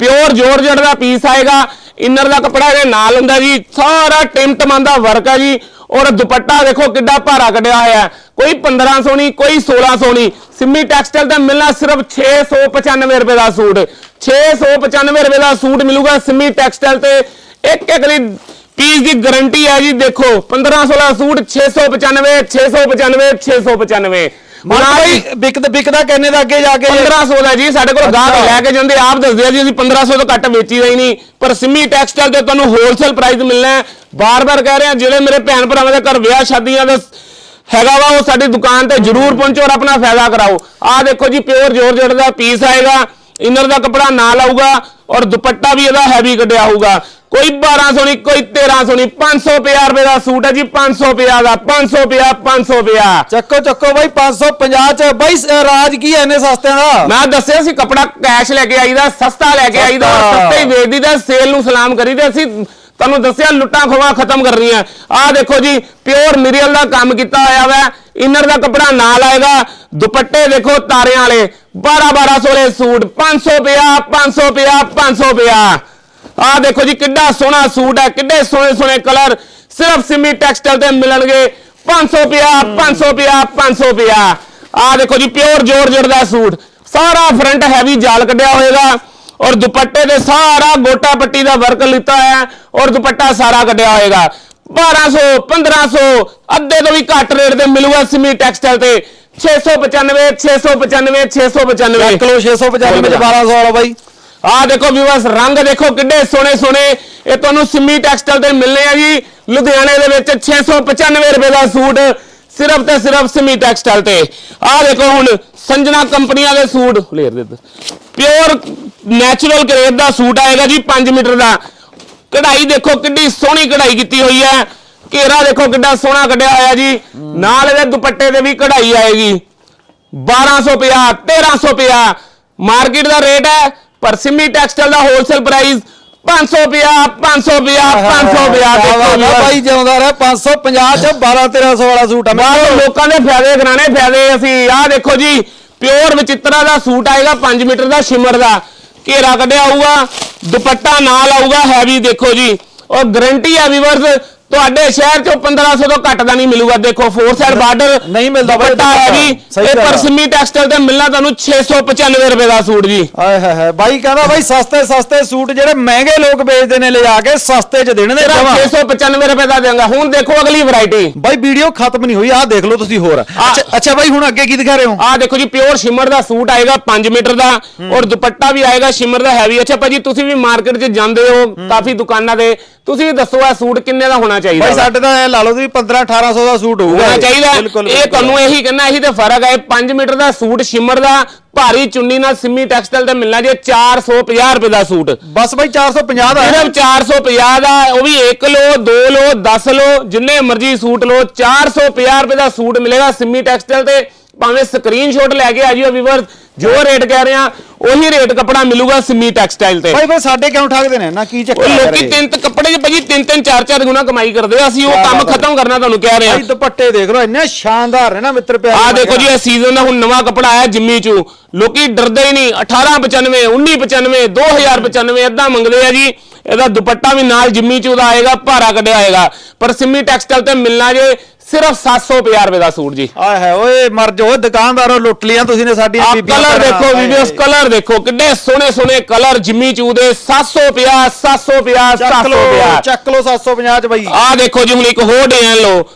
ਪਿਓਰ ਜੋਰਜਟ ਦਾ ਪੀਸ ਆਏਗਾ ਇਨਰ ਦਾ ਕੱਪੜਾ ਇਹਦੇ ਨਾਲ ਹੁੰਦਾ ਜੀ, ਸਾਰਾ ਟਿਮਟਮਾਂ ਦਾ ਵਰਕ ਹੈ ਜੀ, ਔਰ ਦੁਪੱਟਾ ਦੇਖੋ ਕਿੱਡਾ ਭਾਰਾ ਕੱਢਿਆ ਹੋਇਆ ਕੋਈ 1500 ਨਹੀਂ, ਕੋਈ 1600 ਨਹੀਂ, ਸਿੰਮੀ ਟੈਕਸਟਾਈਲ ਦਾ ਮਿਲਣਾ ਸਿਰਫ 695 ਰੁਪਏ ਦਾ ਸੂਟ। 695 ਰੁਪਏ ਦਾ ਸੂਟ ਮਿਲੂਗਾ ਸਿੰਮੀ ਟੈਕਸਟਾਈਲ ਤੇ। ਇੱਕ ਇੱਕ ਲਈ ਪੀਸ ਦੀ ਗਾਰੰਟੀ ਹੈ ਜੀ, ਦੇਖੋ 1500 ਦਾ ਸੂਟ 695 695 695 ਮਨ ਭਾਈ ਵਿਕਦਾ ਵਿਕਦਾ ਕਹਿੰਨੇ ਦਾ ਅੱਗੇ ਜਾ ਕੇ 1500 ਦਾ ਜੀ ਸਾਡੇ ਕੋਲ ਗਾਹਕ। ਲੈ ਕੇ ਜਾਂਦੇ ਆਪ ਦੱਸਦੇ ਆ ਜੀ ਅਸੀਂ 1500 ਤੋਂ ਘੱਟ ਵੇਚੀਦਾ ਹੀ ਨਹੀਂ। ਪਰ ਸਿੰਮੀ ਟੈਕਸਟਾਈਲ ਤੇ ਤੁਹਾਨੂੰ ਹੋਲਸੇਲ ਪ੍ਰਾਈਸ ਮਿਲਣਾ ਹੈ। ਬਾਰ-ਬਾਰ ਕਹਿ ਰਹੇ ਆ ਜਿਹੜੇ ਮੇਰੇ ਭੈਣ ਭਰਾਵਾਂ ਦੇ ਘਰ ਵਿਆਹ ਸ਼ਾਦੀਆਂ ਦਾ ਹੈਗਾ ਵਾ ਉਹ ਸਾਡੀ ਦੁਕਾਨ ਤੇ ਜਰੂਰ ਪਹੁੰਚੋ ਔਰ ਆਪਣਾ ਫਾਇਦਾ ਕਰਾਓ। ਆਹ ਦੇਖੋ ਜੀ ਪਿਓਰ ਜੋਰਜਟ ਦਾ ਪੀਸ ਆਏਗਾ। ਇਨਰ ਦਾ ਕੱਪੜਾ ਨਾਲ ਆਊਗਾ ਔਰ ਦੁਪੱਟਾ ਵੀ ਇਹਦਾ ਹੈਵੀ ਕੱਢਿਆ ਹੋਊਗਾ। ਕੋਈ 1200 ਨਹੀਂ ਕੋਈ 1300 ਨਹੀਂ 500 ਰੁਪਏ ਦਾ ਸੂਟ ਹੈ ਜੀ 500 ਰੁਪਏ ਦਾ 500 ਰੁਪਏ 500 ਰੁਪਏ ਚੱਕੋ ਚੱਕੋ ਬਾਈ 550 ਚ। ਬਾਈ ਸ- ਰਾਜ ਕੀ ਹੈ ਇੰਨੇ ਸਸਤਿਆਂ ਦਾ? ਮੈਂ ਦੱਸਿਆ ਸੀ ਕਪੜਾ ਕੈਸ਼ ਲੈ ਕੇ ਆਈਦਾ ਸਸਤਾ ਲੈ ਕੇ ਆਈਦਾ ਸਸਤਾ। ਸਸਤੇ ਹੀ ਵੇਚਦੀ ਦਾ ਸੇਲ ਨੂੰ ਸਲਾਮ ਕਰੀਦੇ ਅਸੀਂ ਤੁਹਾਨੂੰ ਦੱਸਿਆ ਲੁੱਟਾਂ ਖੋਵਾ ਖਤਮ ਕਰਨੀਆਂ। ਆਹ ਦੇਖੋ ਜੀ, ਪਿਓਰ ਮੀਰੀਅਲ ਦਾ ਕੰਮ ਕੀਤਾ ਹੋਇਆ ਵਾ। ਇਨਰ ਦਾ ਕਪੜਾ ਨਾਲ ਆਏਗਾ। ਦੁਪੱਟੇ ਦੇਖੋ ਤਾਰਿਆਂ ਵਾਲੇ। 12 1200 ਦੇ ਸੂਟ 500 ਪਿਆ 500 ਪਿਆ 500 ਪਿਆ ਆਹ ਦੇਖੋ ਜੀ, ਕਿੱਡਾ ਸੋਹਣਾ ਸੂਟ ਹੈ, ਕਿੱਡੇ ਸੋਹਣੇ ਸੋਹਣੇ ਕਲਰ। ਸਿਰਫ ਸਿਮੀ ਟੈਕਸਟਾਈਲ ਤੇ ਮਿਲਣਗੇ। 500 ਪਿਆ 500 ਪਿਆ 500 ਪਿਆ ਆਹ ਦੇਖੋ ਜੀ, ਪਿਓਰ ਜੋਰਜਟ ਦਾ ਸੂਟ। ਸਾਰਾ ਫਰੰਟ ਹੈਵੀ ਜਾਲ ਕੱਢਿਆ ਹੋਏਗਾ। ਔਰ ਦੁਪੱਟੇ ਤੇ ਸਾਰਾ ਗੋਟਾ ਪੱਟੀ ਦਾ ਵਰਕ ਲਿੱਤਾ ਹੈ ਔਰ ਦੁਪੱਟਾ ਸਾਰਾ ਕੱਢਿਆ ਹੋਏਗਾ। 1200 1500 ਅੱਧੇ ਤੋਂ ਵੀ ਘੱਟ ਰੇਟ ਤੇ ਮਿਲੂਗਾ ਸਿਮੀ ਟੈਕਸਟਾਈਲ ਤੇ। 695 695 695 ਕਿਲੋ 695 ਚ 1200 ਵਾਲਾ ਬਾਈ। ਆਹ ਦੇਖੋ ਵਿਊਅਰਸ ਰੰਗ ਦੇਖੋ ਕਿੱਡੇ ਸੋਹਣੇ ਸੋਹਣੇ। ਇਹ ਤੁਹਾਨੂੰ ਸਿੰਮੀ ਟੈਕਸਟਾਈਲ ਤੇ ਮਿਲਨੇ ਆ ਜੀ। ਲੁਧਿਆਣੇ ਦੇ ਵਿੱਚ 695 ਰੁਪਏ ਦਾ ਸੂਟ ਸਿਰਫ ਤੇ ਸਿਰਫ ਸਿੰਮੀ ਟੈਕਸਟਾਈਲ ਤੇ। ਆਹ ਦੇਖੋ ਹੁਣ ਸੰਜਨਾ ਕੰਪਨੀਆਂ ਦੇ ਸੂਟ। ਫਲੇਰ ਦੇ ਪਿਓਰ ਨੈਚੁਰਲ ਗ੍ਰੇਡ ਦਾ ਸੂਟ ਆਏਗਾ ਜੀ 5 ਮੀਟਰ ਦਾ। ਕਢਾਈ ਦੇਖੋ ਕਿੱਡੀ ਸੋਹਣੀ ਕਢਾਈ ਕੀਤੀ ਹੋਈ ਹੈ। ਘੇਰਾ ਦੇਖੋ ਕਿੱਡਾ ਸੋਹਣਾ ਕੱਢਿਆ ਹੋਇਆ ਜੀ। ਨਾਲ ਇਹਦੇ ਦੁਪੱਟੇ ਤੇ ਵੀ ਕਢਾਈ ਆਏਗੀ। 1200 ਪਿਆ 1300 ਪਿਆ ਮਾਰਕੀਟ ਦਾ ਰੇਟ ਹੈ ਪਰ ਸਿੰਮੀ ਟੈਕਸਟਾਈਲ ਦਾ ਹੋਲਸੇਲ ਪ੍ਰਾਈਸ 500 ਪਿਆ 500 ਪਿਆ 500 ਪਿਆ ਦੇਖੋ ਜੀ। ਬਾਈ ਜਿਉਂਦਾ ਰਹਿ 550 ਚ 12 1300 ਵਾਲਾ ਸੂਟ ਆ। ਲੋਕਾਂ ਦੇ ਫਾਇਦੇ ਕਰਾਣੇ ਫਾਇਦੇ ਅਸੀਂ। ਆਹ ਦੇਖੋ ਜੀ ਪਿਓਰ ਵਿਚਿਤਰਾ ਦਾ ਸੂਟ ਆਏਗਾ 5 ਮੀਟਰ ਦਾ ਸ਼ਿਮਰ ਦਾ। ਘੇਰਾ ਕੱਢਿਆ ਹੋਊਗਾ ਦੁਪੱਟਾ ਨਾਲ ਆਊਗਾ ਹੈਵੀ ਦੇਖੋ ਜੀ। ਔਰ ਗਰੰਟੀ ਹੈ ਵੀਵਰਸ ਤੁਹਾਡੇ ਸ਼ਹਿਰ ਚੋਂ 1500 ਤੋਂ ਘੱਟ ਦਾ ਨਹੀਂ ਮਿਲੂਗਾ। ਦੇਖੋ ਫੋਰ ਸਾਈਡ ਬਾਰਡਰ ਨਹੀਂ ਮਿਲਦਾ ਬਾਈ ਦੁਪੱਟਾ। ਹੈਵੀ ਸਹੀ ਇਹ ਗੱਲ। ਪਰਸਮੀ ਟੈਕਸਟਾਈਲ ਤੇ ਮਿਲਣਾ ਤੁਹਾਨੂੰ 695 ਰੁਪਏ ਦਾ ਸੂਟ ਜੀ। ਆਏ ਹਾਏ ਹਾਏ ਬਾਈ ਕਹਿੰਦਾ ਬਾਈ ਸਸਤੇ ਸਸਤੇ ਸੂਟ ਜਿਹੜੇ ਮਹਿੰਗੇ ਲੋਕ ਵੇਚਦੇ ਨੇ ਲਿਜਾ ਕੇ ਸਸਤੇ ਚ ਦੇਣੇ ਨੇ ਸਿਰਫ ਜਮਾਂ। 695 ਰੁਪਏ ਦਾ ਦੇਵਾਂਗਾ ਹੁਣ ਦੇਖੋ ਅਗਲੀ ਵੈਰਾਈਟੀ ਬਾਈ ਵੀਡੀਓ ਖਤਮ ਨਹੀਂ ਹੋਈ ਆਹ ਦੇਖ ਲਓ ਤੁਸੀਂ ਹੋਰ। ਅੱਛਾ ਅੱਛਾ ਬਾਈ ਹੁਣ ਅੱਗੇ ਕੀ ਦਿਖਾ ਰਹੇ ਹੋ? ਆ ਦੇਖੋ ਜੀ ਪਿਓਰ ਸ਼ਿਮਰ ਦਾ ਸੂਟ ਆਏਗਾ 5 ਮੀਟਰ ਦਾ ਔਰ ਦੁਪੱਟਾ ਵੀ ਆਏਗਾ ਸ਼ਿਮਰ ਦਾ ਹੈਵੀ ਅੱਛਾ ਭਾਜੀ ਤੁਸੀਂ ਵੀ ਮਾਰਕੀਟ 'ਚ ਜਾਂਦੇ ਹੋ ਕਾਫੀ ਦੁਕਾਨਾਂ ਤੇ ਤੁਸੀਂ ਦੱਸੋ ਇਹ ਸੂਟ ਕਿੰਨੇ ਦਾ ਹੋਣਾ ਚਾਹੀਦਾ ਵਾ? ਸਾਡੇ ਤਾਂ ਇਹ ਲਾ ਲਓ ਤੁਸੀਂ 15 1800 ਦਾ ਸੂਟ ਹੋਊਗਾ ਹੋਣਾ। ਚਾਹੀਦਾ ਇਹ। ਤੁਹਾਨੂੰ ਇਹੀ ਕਹਿੰਦਾ ਇਹੀ ਤੇ ਫ਼ਰਕ ਹੈ 5 ਮੀਟਰ ਦਾ ਸੂਟ ਸ਼ਿਮਰ ਦਾ ਭਾਰੀ ਚੁੰਨੀ ਨਾਲ ਸਿੰਮੀ ਟੈਕਸਟਾਈਲ ਤੇ ਮਿਲਣਾ ਜੇ 450 ਰੁਪਏ ਦਾ ਸੂਟ ਬਸ ਬਾਈ 450 ਦਾ ਸਿਰਫ 450 ਦਾ ਉਹ ਵੀ 1 ਲੋ 2 ਲੋ 10 ਲੋ ਜਿੰਨੇ ਮਰਜ਼ੀ ਸੂਟ ਲੋ 450 ਰੁਪਏ ਦਾ ਸੂਟ ਮਿਲੇਗਾ ਸਿੰਮੀ ਟੈਕਸਟਾਈਲ ਤੇ ਭਾਵੇਂ ਸਕਰੀਨਸ਼ਾਟ ਲੈ ਕੇ ਆ ਜਿਓ ਵੀਵਰ ਜੋ ਰੇਟ ਕਹਿ ਰਹੇ ਆ ਉਹੀ ਰੇਟ ਕੱਪੜਾ ਮਿਲੂਗਾ ਸਿੰਮੀ ਟੈਕਸਟਾਈਲ ਤੇ। ਬਾਈ ਫਿਰ ਸਾਡੇ ਕਿਉਂ ਠੱਗਦੇ ਨੇ? ਨਾ ਕੀ ਚੱਕਰ ਉਹ ਹੈ ਲੋਕੀ ਤਿੰਨ ਤਿੰਨ ਕੱਪੜੇ 'ਚ ਭਾਜੀ ਤਿੰਨ ਤਿੰਨ ਚਾਰ ਚਾਰ ਗੁਣਾ ਕਮਾਈ ਕਰਦੇ ਆ ਅਸੀਂ ਉਹ ਕੰਮ ਹੈ। ਖਤਮ ਕਰਨਾ ਤੁਹਾਨੂੰ ਕਹਿ ਰਹੇ ਆ। ਬਾਈ ਦੁਪੱਟੇ ਦੇਖ ਲਓ ਇੰਨੇ ਸ਼ਾਨਦਾਰ ਨੇ ਨਾ ਮਿੱਤਰ ਪਿਆਰੇ ਆ ਦੇਖੋ ਜੀ ਇਹ ਸੀਜ਼ਨ ਦਾ ਹੁਣ ਨਵਾਂ ਕੱਪੜਾ ਆਇਆ ਜਿੰਮੀ ਚੂ। ਲੋਕੀ ਡਰਦੇ ਹੀ ਨਹੀਂ। 1895 1995 2095 ਇਦਾਂ ਮੰਗਦੇ ਆ ਜੀ। ਇਹਦਾ ਦੁਪੱਟਾ ਵੀ ਨਾਲ ਜਿੰਮੀ ਚੂ ਦਾ ਆਏਗਾ ਭਾਰਾ ਕੱਢਿਆ ਆਏਗਾ ਪਰ ਸਿੰਮੀ ਟੈਕਸਟਾਈਲ ਤੇ ਮਿਲਣਾ ਜੇ ਸਿਰਫ 750 ਰੁਪਏ ਦਾ ਸੂਟ ਜੀ। ਆਏ ਹੈ ਓਏ ਮਰ ਜਾਓ। ਦੁਕਾਨਦਾਰੋਂ ਲੁੱਟ ਲੀਆਂ ਤੁਸੀਂ ਨੇ ਸਾਡੀਆਂ ਆ ਬੀਬੀਆਂ ਕਲਰ। ਦੇਖੋ ਵੀਡੀਓਸ ਕਲਰ ਦੇਖੋ ਕਿੰਨੇ ਸੋਹਣੇ ਸੋਹਣੇ ਕਲਰ ਜਿੰਮੀ ਚੂ ਦੇ। 750 750 ਚੱਕ ਲਓ 750 ਚੱਕ ਲਓ 750 ਚ ਬਾਈ। ਆ ਦੇਖੋ ਜੀ ਹੁਣ ਇੱਕ ਹੋਰ ਡਿਜ਼ਾਈਨ ਲਓ।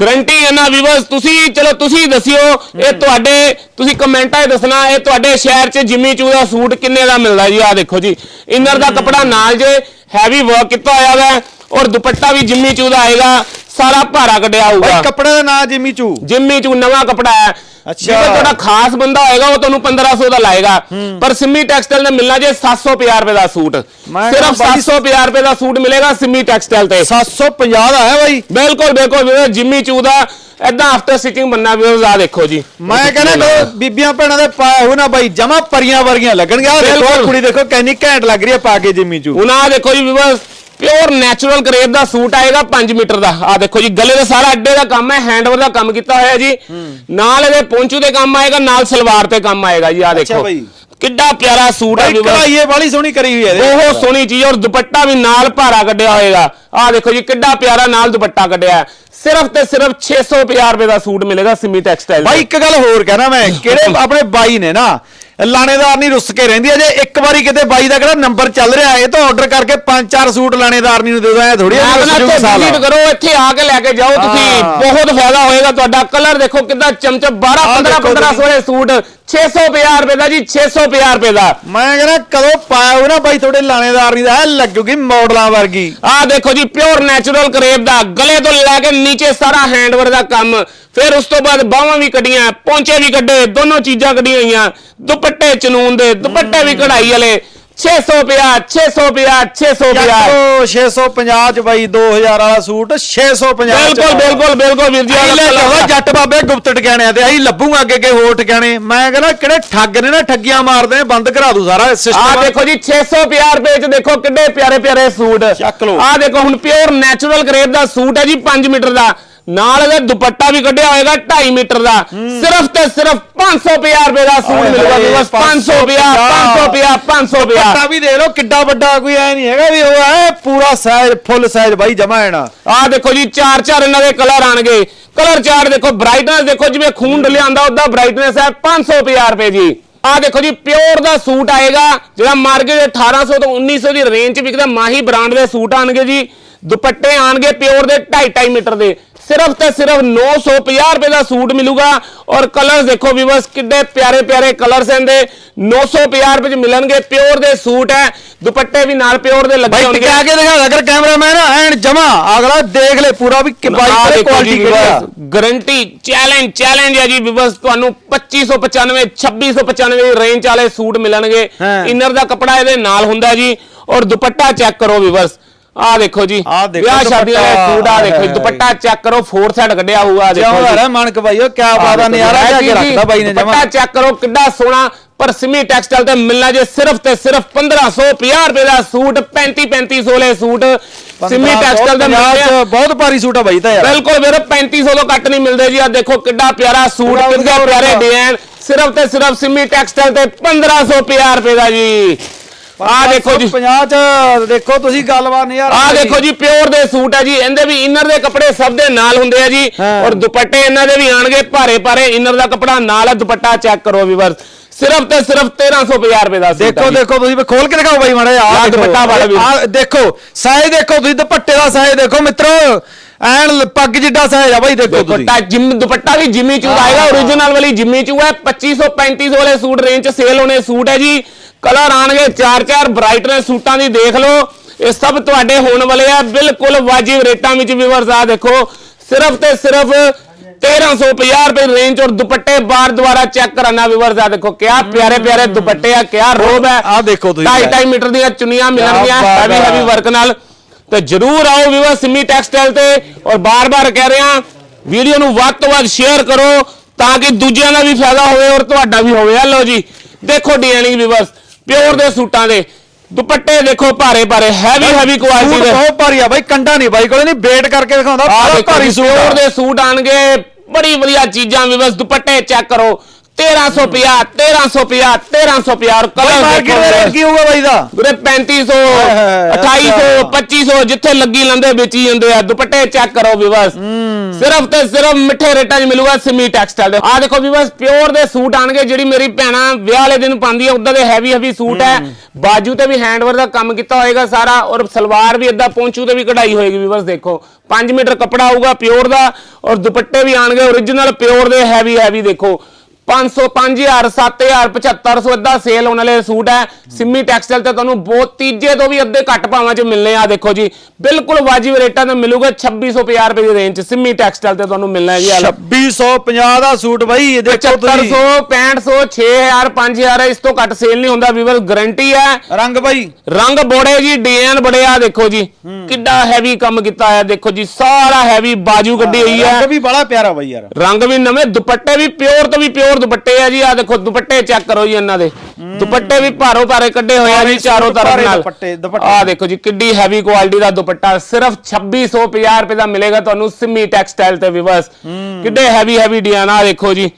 ਗਰੰਟੀ ਹੈ ਨਾ ਵੀਵਰਸ ਤੁਸੀਂ ਚਲੋ ਤੁਸੀਂ ਦੱਸਿਓ ਇਹ ਤੁਹਾਡੇ ਤੁਸੀਂ ਕਮੈਂਟਾਂ 'ਚ ਦੱਸਣਾ ਇਹ ਤੁਹਾਡੇ ਸ਼ਹਿਰ 'ਚ ਜਿੰਮੀ ਚੂ ਦਾ ਸੂਟ ਕਿੰਨੇ ਦਾ ਮਿਲਦਾ ਜੀ? ਆ ਦੇਖੋ ਜੀ ਇਨਰ ਦਾ ਕੱਪੜਾ ਨਾਲ ਜੇ ਹੈਵੀ ਵਰਕ ਕੀਤਾ ਹੋਇਆ ਹੈ ਔਰ ਦੁਪੱਟਾ ਵੀ ਜਿੰਮੀ ਚੂ ਦਾ ਆਏਗਾ। ਸਾਰਾ ਭਾਰਾ ਕੱਢਿਆ ਹੋਊਗਾ। ਕੱਪੜੇ ਦਾ ਨਾਂ ਜਿਮੀ ਚੂ। ਜਿੰਮੀ ਚੂ ਨਵਾਂ ਕੱਪੜਾ ਹੈ। ਅੱਛਾ। ਜਿਹੜਾ ਤੁਹਾਡਾ ਖਾਸ ਬੰਦਾ ਹੋਏਗਾ ਉਹ ਤੁਹਾਨੂੰ 1500 ਦਾ ਲਾਏਗਾ। ਪਰ ਸਿੰਮੀ ਟੈਕਸਟਾਈਲ ਦਾ ਮਿਲਣਾ ਜੇ 750 ਰੁਪਏ ਦਾ ਸੂਟ। ਮੈਂ ਸਿਰਫ ਕਿਹਾ ਬਾਈ- 750 ਰੁਪਏ ਦਾ ਸੂਟ ਮਿਲੇਗਾ ਸਿੰਮੀ ਟੈਕਸਟਾਈਲ ਤੇ। 750 ਦਾ ਹੈ ਬਾਈ। ਬਿਲਕੁਲ ਬਿਲਕੁਲ ਵੀਰੇ ਜਿੰਮੀ ਚੂ ਦਾ ਐਦਾਂ ਆਫਟਰ ਸਟਿਚਿੰਗ ਬੰਨਾ ਵੀਰੇ ਆ ਦੇਖੋ ਜੀ। ਮੈਂ ਕਹਿੰਦਾ ਲੋ ਬੀਬੀਆਂ ਭੈਣਾਂ ਦੇ ਪਾਏ ਹੋ ਨਾ ਬਾਈ ਜਮਾ ਪਰੀਆਂ ਵਰਗੀਆਂ ਲੱਗਣਗੀਆਂ। ਆਹ ਦੇਖੋ ਬਿਲਕੁਲ। ਆਹ ਕੁੜੀ ਦੇਖੋ ਕਿੰਨੀ ਘੈਂਟ ਲੱਗ ਰਹੀ ਹੈ ਪਾ ਕੇ ਜਿਮੀ ਚੂ। ਹੁਣ ਆ ਦੇਖੋ ਜੀ ਵੀਰੇ ਪਿਓਰ ਨੈਚੁਰਲ ਕਰੇਪ ਦਾ ਸੂਟ ਆਏਗਾ 5 ਮੀਟਰ ਦਾ ਆ ਦੇਖੋ ਜੀ ਗਲੇ ਦਾ ਸਾਰਾ ਅੱਡੇ ਦਾ ਕੰਮ ਹੈ ਹੈਂਡਵਰ ਦਾ ਕੰਮ ਕੀਤਾ ਹੋਇਆ ਜੀ ਨਾਲ ਇਹਦੇ ਪੌਂਚੂ ਦੇ ਕੰਮ ਆਏਗਾ ਨਾਲ ਸਲਵਾਰ ਤੇ ਕੰਮ ਆਏਗਾ ਜੀ ਆ ਦੇਖੋ ਬਾਈ। ਕਿੱਡਾ ਪਿਆਰਾ ਸੂਟ ਹੈ ਬਾਈ ਵੀਰੇ ਕਢਾਈ ਇਹ ਬਾਲੀ ਸੋਹਣੀ ਕਰੀ ਹੋਈ ਹੈ ਇਹਦੇ। ਬਹੁਤ ਸੋਹਣੀ ਚੀਜ਼ ਔਰ ਦੁਪੱਟਾ ਵੀ ਨਾਲ ਭਾਰਾ ਕੱਢਿਆ ਹੋਏਗਾ ਆ ਦੇਖੋ ਜੀ ਕਿੱਡਾ ਪਿਆਰਾ ਨਾਲ ਦੁਪੱਟਾ ਕੱਢਿਆ ਹੈ। ਸਿਰਫ ਤੇ ਸਿਰਫ 650 ਰੁਪਏ ਦਾ ਸੂਟ ਮਿਲੇਗਾ ਸਿਮੀ ਟੈਕਸਟਾਈਲ ਬਾਈ ਇੱਕ ਗੱਲ ਹੋਰ ਕਹਿਣਾ ਮੈਂ ਕਿਹੜੇ ਆਪਣੇ ਬਾਈ ਨੇ ਨਾ ਲਾਣੇਦਾਰ ਨਹੀਂ ਰੁੱਸ ਕੇ ਰਹਿੰਦੀ ਹੈ ਜੇ ਇੱਕ ਵਾਰੀ ਕਿਤੇ ਬਾਈ ਦਾ ਕਿਹੜਾ ਨੰਬਰ ਚੱਲ ਰਿਹਾ ਇਹ ਤਾਂ ਆਰਡਰ ਕਰਕੇ ਪੰਜ ਚਾਰ ਸੂਟ ਲਾਣੇਦਾਰ ਨਹੀਂ ਨੂੰ ਦੇ ਦੋ ਐ ਥੋੜੀ ਆਪਣਾ ਤੋਂ ਵਿਜ਼ਿਟ ਕਰੋ ਇੱਥੇ ਆ ਕੇ ਲੈ ਕੇ ਜਾਓ ਤੁਸੀਂ। ਬਹੁਤ ਫਾਇਦਾ ਹੋਏਗਾ ਤੁਹਾਡਾ। ਕਲਰ ਦੇਖੋ ਕਿੱਦਾਂ ਚਮਚਮ 12 ਆਹ 15 ਦੇਖੋ 15 ਤੁਸੀਂ। ਸੋਹਣੇ ਸੂਟ 650 ਰੁਪਏ ਦਾ ਜੀ 650 ਰੁਪਏ ਦਾ। ਮੈਂ ਕਹਿੰਦਾ ਕਦੋਂ ਹੋਇਆ ਨਾ ਬਾਈ ਤੁਹਾਡੇ ਲਾਣੇਦਾਰ ਨਹੀਂ ਦਾ ਐ ਲੱਗੂਗੀ ਮਾਡਲਾਂ ਵਰਗੀ। ਆ ਦੇਖੋ ਜੀ ਪਿਓਰ ਨੈਚੁਰਲ ਕਰੇਪ ਦਾ ਗਲੇ ਤੋਂ ਲੈ ਕੇ ਨੀਚੇ ਸਾਰਾ ਹੈਂਡਵਰ ਦਾ ਕੰਮ। ਫਿਰ ਉਸ ਤੋਂ ਬਾਅਦ ਬਾਹਾਂ ਵੀ ਕੱਢੀਆਂ ਪੌਂਚੇ ਵੀ ਕੱਢੇ ਦੋਨੋਂ ਚੀਜ਼ਾਂ ਕੱਢੀਆਂ ਹੋਈਆਂ। ਦੁਪੱਟੇ ਚਨੂਨ ਦੇ ਦੁਪੱਟੇ ਵੀ ਕਢਾਈ ਵਾਲੇ। 650 650 650 ਯਾਰੋ 650 ਚ ਬਾਈ 2000 ਵਾਲਾ ਸੂਟ 650 ਚ। ਬਿਲਕੁਲ ਬਿਲਕੁਲ ਬਿਲਕੁਲ ਵੀਰ ਜੀ ਲੈ ਆਹ ਜਾਵਾ ਜੱਟ ਬਾਬੇ ਗੁਪਤ ਟਿਕਾਣਿਆਂ ਤੇ ਆਈ ਲੱਭੂਗਾ ਅੱਗੇ ਅੱਗੇ ਹੋਰ ਟਿਕਾਣੇ। ਮੈਂ ਕਹਿੰਦਾ ਕਿਹੜੇ ਠੱਗ ਨੇ ਨਾ ਠੱਗੀਆਂ ਮਾਰਦੇ ਨੇ ਬੰਦ ਕਰਾ ਦੂ ਸਾਰਾ ਆ ਸਿਸਟਮ ਦੇਖੋ ਜੀ 650 ਰੁਪਏ ਚ ਦੇਖੋ ਕਿੰਨੇ ਪਿਆਰੇ ਪਿਆਰੇ ਸੂਟ। ਚੱਕ ਲਓ। ਆ ਦੇਖੋ ਹੁਣ ਪਿਓਰ ਨੈਚੁਰਲ ਕਰੇਪ ਦਾ ਸੂਟ ਹੈ ਜੀ 5 ਮੀਟਰ ਦਾ। ਨਾਲ ਇਹਦਾ ਦੁਪੱਟਾ ਵੀ ਕੱਢਿਆ ਹੋਏਗਾ 2.5 ਮੀਟਰ ਦਾ। ਸਿਰਫ ਤੇ ਸਿਰਫ 550 ਰੁਪਏ ਦਾ ਸੂਟ ਮਿਲੂਗਾ ਬਸ 550 550 550 ਪੱਟਾ ਵੀ ਦੇਖ ਲਓ ਕਿੱਡਾ ਵੱਡਾ ਕੋਈ ਐ ਨਹੀਂ ਹੈਗਾ ਵੀ ਉਹ ਐ ਪੂਰਾ ਸਾਈਜ਼ ਫੁੱਲ ਸਾਈਜ਼ ਬਾਈ ਜਮਾ ਐਣਾ। ਆ ਦੇਖੋ ਜੀ ਚਾਰ ਚਾਰ ਇਹਨਾਂ ਦੇ ਕਲਰ ਆਣਗੇ। ਕਲਰ ਚਾਰਟ ਦੇਖੋ ਬ੍ਰਾਈਟਨੈਸ ਦੇਖੋ ਜਿਵੇਂ ਖੂਨ ਡਲਿਆ ਆਂਦਾ ਉਹਦਾ ਬ੍ਰਾਈਟਨੈਸ ਹੈ 550 ਰੁਪਏ ਜੀ। ਆ ਦੇਖੋ ਜੀ ਪਿਓਰ ਦਾ ਸੂਟ ਆਏਗਾ ਜਿਹੜਾ ਮਾਰਕੀਟ 1800 ਤੋਂ 1900 ਦੀ ਰੇਂਜ ਚ ਵਿਕਦਾ ਮਾਹੀ ਬ੍ਰਾਂਡ ਦੇ ਸੂਟ ਆਣਗੇ ਜੀ। ਦੁਪੱਟੇ ਆਣਗੇ ਪਿਓਰ ਦੇ 2.5 2.5 ਮੀਟਰ ਦੇ। ਸਿਰਫ ਤੇ ਸਿਰਫ 950 ਰੁਪਏ ਦਾ ਸੂਟ ਮਿਲੂਗਾ ਔਰ ਕਲਰਸ ਦੇਖੋ ਵੀਵਰਸ ਕਿੰਨੇ ਪਿਆਰੇ ਪਿਆਰੇ ਕਲਰਸ ਇਹਦੇ। 950 ਰੁਪਏ ਚ ਮਿਲਣਗੇ ਪਿਓਰ ਦੇ ਸੂਟ ਹੈ ਦੁਪੱਟੇ ਵੀ ਨਾਲ ਪਿਓਰ ਦੇ ਲੱਗੇ ਬਾਈ ਹੋਣਗੇ। ਟਿਕਾ ਕੇ ਦਿਖਾ ਅਗਰ ਕੈਮਰਾਮੈਨ ਐਨ ਜਮਾ ਅਗਲਾ ਦੇਖ ਲੈ ਪੂਰਾ ਵੀ ਬਾਈ ਕੁਆਲਿਟੀ ਕਿਹੜੀ ਗਾਰੰਟੀ ਚੈਲੰਜ ਚੈਲੰਜ ਹੈ ਜੀ ਵਿਵਸ ਤੁਹਾਨੂੰ 2595 2695 ਦੀ ਰੇਂਜ ਵਾਲੇ ਸੂਟ ਮਿਲਣਗੇ। ਇਨਰ ਦਾ ਕੱਪੜਾ ਇਹਦੇ ਨਾਲ ਹੁੰਦਾ ਜੀ ਔਰ ਦੁਪੱਟਾ ਚੈੱਕ ਕਰੋ ਵਿਵਸ ਆਹ ਦੇਖੋ ਜੀ ਆਹ ਦੇਖੋ ਵਿਆਹ ਸ਼ਾਦੀ ਵਾਲੇ ਦੁਪੱਟਾ। ਸੂਟ ਆ ਦੇਖੋ ਜੀ, ਦੁਪੱਟਾ ਚੈੱਕ ਕਰੋ ਫੋਰ ਸਾਈਡ ਕੱਢਿਆ ਹੋਊਗਾ ਦੇਖੋ ਜਿਉਂ ਜੀ। ਦਾ ਮਨਕ ਉਹ ਕਿਆ ਬਾਦਾ ਨਜ਼ਾਰਾ ਲਿਆ ਕੇ ਰੱਖਦਾ ਬਾਈ ਨੇ ਜਮਾ ਦੁਪੱਟਾ ਚੈੱਕ ਕਰੋ ਕਿੱਡਾ ਸੋਹਣਾ ਪਰ ਸਿਮੀ ਟੈਕਸਟਾਈਲ ਤੇ ਮਿਲਣਾ ਜੇ ਸਿਰਫ ਤੇ ਸਿਰਫ 1550 ਰੁਪਏ ਦਾ ਸੂਟ 35 3500 ਵਾਲੇ ਸੂਟ ਸਿਮੀ ਟੈਕਸਟਾਈਲ ਮਿਲਣੇ ਆ ਬਹੁਤ ਭਾਰੀ ਸੂਟ ਆ ਬਾਈ ਤਾਂ ਯਾਰ ਬਿਲਕੁਲ ਵੀਰੇ 3500 ਤੋਂ ਘੱਟ ਨਹੀਂ ਮਿਲਦੇ ਜੀ ਆ ਦੇਖੋ ਕਿੱਡਾ ਪਿਆਰਾ ਸੂਟ ਕਿੰਨੇ ਪਿਆਰੇ। ਡਿਜ਼ਾਈਨ ਸਿਰਫ ਤੇ ਸਿਰਫ ਸਿਮੀ ਟੈਕਸਟਾਈਲ ਤੇ 1550 ਰੁਪਏ ਦਾ ਜੀ ਆ ਦੇਖੋ ਜੀ। 50 ਚ ਦੇਖੋ ਤੁਸੀਂ ਗੱਲਬਾਤ ਨਹੀਂ ਯਾਰ ਆ ਦੇਖੋ ਜੀ ਪਿਓਰ ਦੇ ਸੂਟ ਹੈ ਜੀ ਇਹਦੇ ਵੀ ਇਨਰ ਦੇ ਕੱਪੜੇ ਸਭ ਦੇ ਨਾਲ ਹੁੰਦੇ ਆ ਜੀ। ਔਰ ਦੁਪੱਟੇ ਇਹਨਾਂ ਦੇ ਵੀ ਆਣਗੇ ਭਾਰੇ ਭਾਰੇ ਇਨਰ ਦਾ ਕੱਪੜਾ ਨਾਲ ਹੈ ਦੁਪੱਟਾ ਚੈੱਕ ਕਰੋ ਵੀਵਰ ਸਿਰਫ ਤੇ ਸਿਰਫ 1350 ਰੁਪਏ ਦਾ ਸੂਟ ਦੇਖੋ। ਦੇਖੋ ਤੁਸੀਂ ਖੋਲ ਕੇ ਦਿਖਾਓ ਬਾਈ ਮਾੜਾ ਆਹ ਆਹ ਦੁਪੱਟਾ ਵਾਲਾ ਵੀ। ਆਹ ਦੇਖੋ ਸਾਈਜ਼ ਦੇਖੋ ਤੁਸੀਂ ਦੁਪੱਟੇ ਦਾ ਸਾਈਜ਼ ਦੇਖੋ ਮਿੱਤਰੋ। ਐਨ ਪੱਗ ਜਿੱਡਾ ਸਾਈਜ਼ ਆ ਬਾਈ ਦੇਖੋ ਦੁਪੱਟਾ ਜਿਮ ਦੁਪੱਟਾ ਵੀ ਜਿਮੀ ਚੂ ਆਏਗਾ origignal ਵਾਲੀ ਜਿਮੀ ਚੂ ਹੈ। 2500 3500 ਵਾਲੇ ਸੂਟ ਰੇਂਜ ਚ ਸੇਲ ਹੋਣੇ ਸੂਟ ਹੈ ਜੀ। ਕਲਰ ਆਣਗੇ ਚਾਰ ਚਾਰ ਬ੍ਰਾਈਟਨੈਸ ਸੂਟਾਂ ਦੀ ਦੇਖ ਲਓ। ਇਹ ਸਭ ਤੁਹਾਡੇ ਹੋਣ ਵਾਲੇ ਆ। ਬਿਲਕੁਲ ਵਾਜਿਬ ਰੇਟਾਂ ਵਿੱਚ ਵੀਵਰਸ ਆ ਦੇਖੋ। ਸਿਰਫ ਤੇ ਸਿਰਫ 1350 ਰੁਪਏ ਰੇਂਜ ਔਰ ਦੁਪੱਟੇ ਬਾਰ ਦੁਆਰਾ ਚੈੱਕ ਕਰਾਣਾ ਵੀਵਰਸ ਆ ਦੇਖੋ। ਕਿਆ ਪਿਆਰੇ ਪਿਆਰੇ ਦੁਪੱਟੇ ਆ ਕਿਆ ਰੋਬ ਹੈ ਆਹ ਦੇਖੋ ਤੁਸੀਂ ਢਾਈ ਢਾਈ ਮੀਟਰ ਦੀਆਂ ਚੁੰਨੀਆਂ ਮਿਲਣਗੀਆਂ ਹੈਵੀ। ਹੈਵੀ ਵਰਕ ਨਾਲ। ਤੇ ਜਰੂਰ ਆਓ ਵੀਵਰ ਸਿਮੀ ਟੈਕਸਟਾਈਲ ਤੇ ਔਰ ਬਾਰ-ਬਾਰ ਕਹਿ ਰਹੇ ਵੀਡੀਓ ਨੂੰ ਵੱਧ ਤੋਂ ਵੱਧ ਸ਼ੇਅਰ ਕਰੋ ਤਾਂ ਕਿ ਦੂਜਿਆਂ ਦਾ ਵੀ ਫਾਇਦਾ ਹੋਵੇ ਔਰ ਤੁਹਾਡਾ ਵੀ ਹੋਵੇ। ਆ ਲਓ ਜੀ ਦੇਖੋ ਡਿਜ਼ਾਈਨਿੰਗ ਵੀਵਰਸ ਪਿਓਰ ਦੇ ਸੂਟਾਂ ਦੇ। ਦੁਪੱਟੇ ਦੇਖੋ ਭਾਰੇ ਭਾਰੇ ਹੈਵੀ ਹੈਵੀ ਕੁਆਲਿਟੀ ਦੇ। ਬਹੁਤ ਭਾਰੀ ਆ ਬਾਈ ਕੰਡਾ ਨਹੀਂ ਬਾਈ ਕੋਲੇ ਨਹੀਂ ਵੇਟ ਕਰਕੇ ਦਿਖਾਉਂਦਾ ਭਾਰੀ ਸੂਟ। ਦੇ ਸੂਟ ਆਣਗੇ ਬੜੀ ਵਧੀਆ ਚੀਜ਼ਾਂ ਵੀਵਰਸ ਦੁਪੱਟੇ ਚੈੱਕ ਕਰੋ। 1350 1350 1350 ਔਰ ਬਾਈ ਕਲਰ ਮਾਰਕੀਟ ਦਾ ਰੇਟ ਕੀ ਹੋਊਗਾ ਬਾਈ ਦਾ। ਵੀਰੇ 3500 ਹਾਏ, 2800 2500 ਜਿੱਥੇ ਲੱਗੀ ਲੰਦੇ ਵੇਚੀ ਜਾਂਦੇ ਆ। ਦੁਪੱਟੇ ਚੈੱਕ ਕਰੋ ਵੀਵਰਸ ਸਿਰਫ ਤੇ ਸਿਰਫ ਮਿੱਠੇ ਰੇਟਾਂ 'ਚ ਮਿਲੂਗਾ ਸਿਮੀ ਟੈਕਸਟਾਈਲ ਦੇ ਆ ਦੇਖੋ ਵੀਵਰਸ ਪਿਓਰ ਦੇ ਸੂਟ ਆਣਗੇ ਜਿਹੜੀ ਮੇਰੀ ਭੈਣਾ ਵਿਆਹ ਵਾਲੇ ਦਿਨ ਪਾਉਂਦੀ ਹੈ ਉਦਾਂ ਦੇ ਹੈਵੀ ਹੈਵੀ ਸੂਟ ਹੈ। ਬਾਜੂ ਤੇ ਵੀ ਹੈਂਡਵਰਕ ਦਾ ਕੰਮ ਕੀਤਾ ਹੋਏਗਾ ਸਾਰਾ ਔਰ ਸਲਵਾਰ ਵੀ ਇਦਾਂ ਪਹੁੰਚੂ ਤੇ ਵੀ ਕਢਾਈ ਹੋਏਗੀ ਵੀਵਰਸ ਦੇਖੋ। 5 ਮੀਟਰ ਕੱਪੜਾ ਆਊਗਾ ਪਿਓਰ ਦਾ ਔਰ ਦੁਪੱਟੇ ਵੀ ਆਣਗੇ origignal ਪਿਓਰ ਦੇ ਹੈਵੀ ਹੈਵੀ ਦੇਖੋ। 500 5000 7000 7500 ਇਦਾਂ ਸੇਲ ਹੋਣ ਵਾਲੇ ਸੂਟ ਹੈ। ਸਿੰਮੀ ਟੈਕਸਟਾਈਲ ਤੇ ਤੁਹਾਨੂੰ ਬਹੁਤ ਤੀਜੇ ਤੋਂ ਵੀ ਅੱਧੇ ਘੱਟ ਭਾਵਾਂ 'ਚ ਮਿਲਨੇ ਆ ਦੇਖੋ ਜੀ। ਬਿਲਕੁਲ ਵਾਜਿਬ ਰੇਟਾਂ ਤੇ ਮਿਲੂਗਾ 2650 ਰੁਪਏ ਦੀ ਰੇਂਜ 'ਚ। ਸਿੰਮੀ ਟੈਕਸਟਾਈਲ ਤੇ ਤੁਹਾਨੂੰ ਮਿਲਣਾ ਹੈ ਜੀ ਆਹ ਲਓ। 2650 ਦਾ ਸੂਟ ਬਾਈ ਇਹ ਦੇਖੋ ਤੁਸੀਂ। 7500 6500 6000 5000 ਇਸ ਤੋਂ ਘੱਟ ਸੇਲ ਨਹੀਂ ਹੁੰਦਾ ਵੀਵਰ ਗਾਰੰਟੀ ਹੈ। ਰੰਗ ਬਾਈ। ਰੰਗ ਬੋੜੇ ਜੀ ਡਿਜ਼ਾਈਨ ਬੜੇ ਆ ਦੇਖੋ ਜੀ। ਕਿੱਡਾ ਹੈਵੀ ਕੰਮ ਕੀਤਾ ਹੈ ਦੇਖੋ ਜੀ ਸਾਰਾ ਹੈਵੀ ਬਾਜੂ ਕੱਢੀ ਹੋਈ ਹੈ। ਰੰਗ ਵੀ ਬੜਾ ਪਿਆਰਾ ਬਾਈ ਯਾਰ। ਰੰਗ ਵੀ ਨਵੇਂ ਦੁਪੱਟੇ ਵੀ ਪਿਓਰ ਤੋਂ ਵੀ ਪਿਓਰ ਦੁਪੱਟੇ ਆ ਜੀ ਆ ਦੇਖੋ ਦੁਪੱਟੇ ਚੈੱਕ ਕਰੋ ਜੀ ਇਹਨਾਂ ਦੇ। ਦੁਪੱਟੇ ਵੀ ਭਾਰੋ ਭਾਰੇ ਕੱਢੇ ਹੋਏ ਆ ਜੀ ਚਾਰੋਂ ਤਰਫ ਨਾਲ। ਆ ਦੇਖੋ ਜੀ ਕਿੱਡੀ ਹੈਵੀ ਕੁਆਲਿਟੀ ਦਾ ਦੁਪੱਟਾ ਸਿਰਫ 2650 ਰੁਪਏ ਦਾ ਮਿਲੇਗਾ ਤੁਹਾਨੂੰ ਸਿੰਮੀ ਟੈਕਸਟਾਈਲ ਤੇ ਵਿਵਸ ਕਿੱਡੇ ਹੈਵੀ ਹੈਵੀ ਡਿਜ਼ਾਈਨ ਆ ਦੇਖੋ ਜੀ।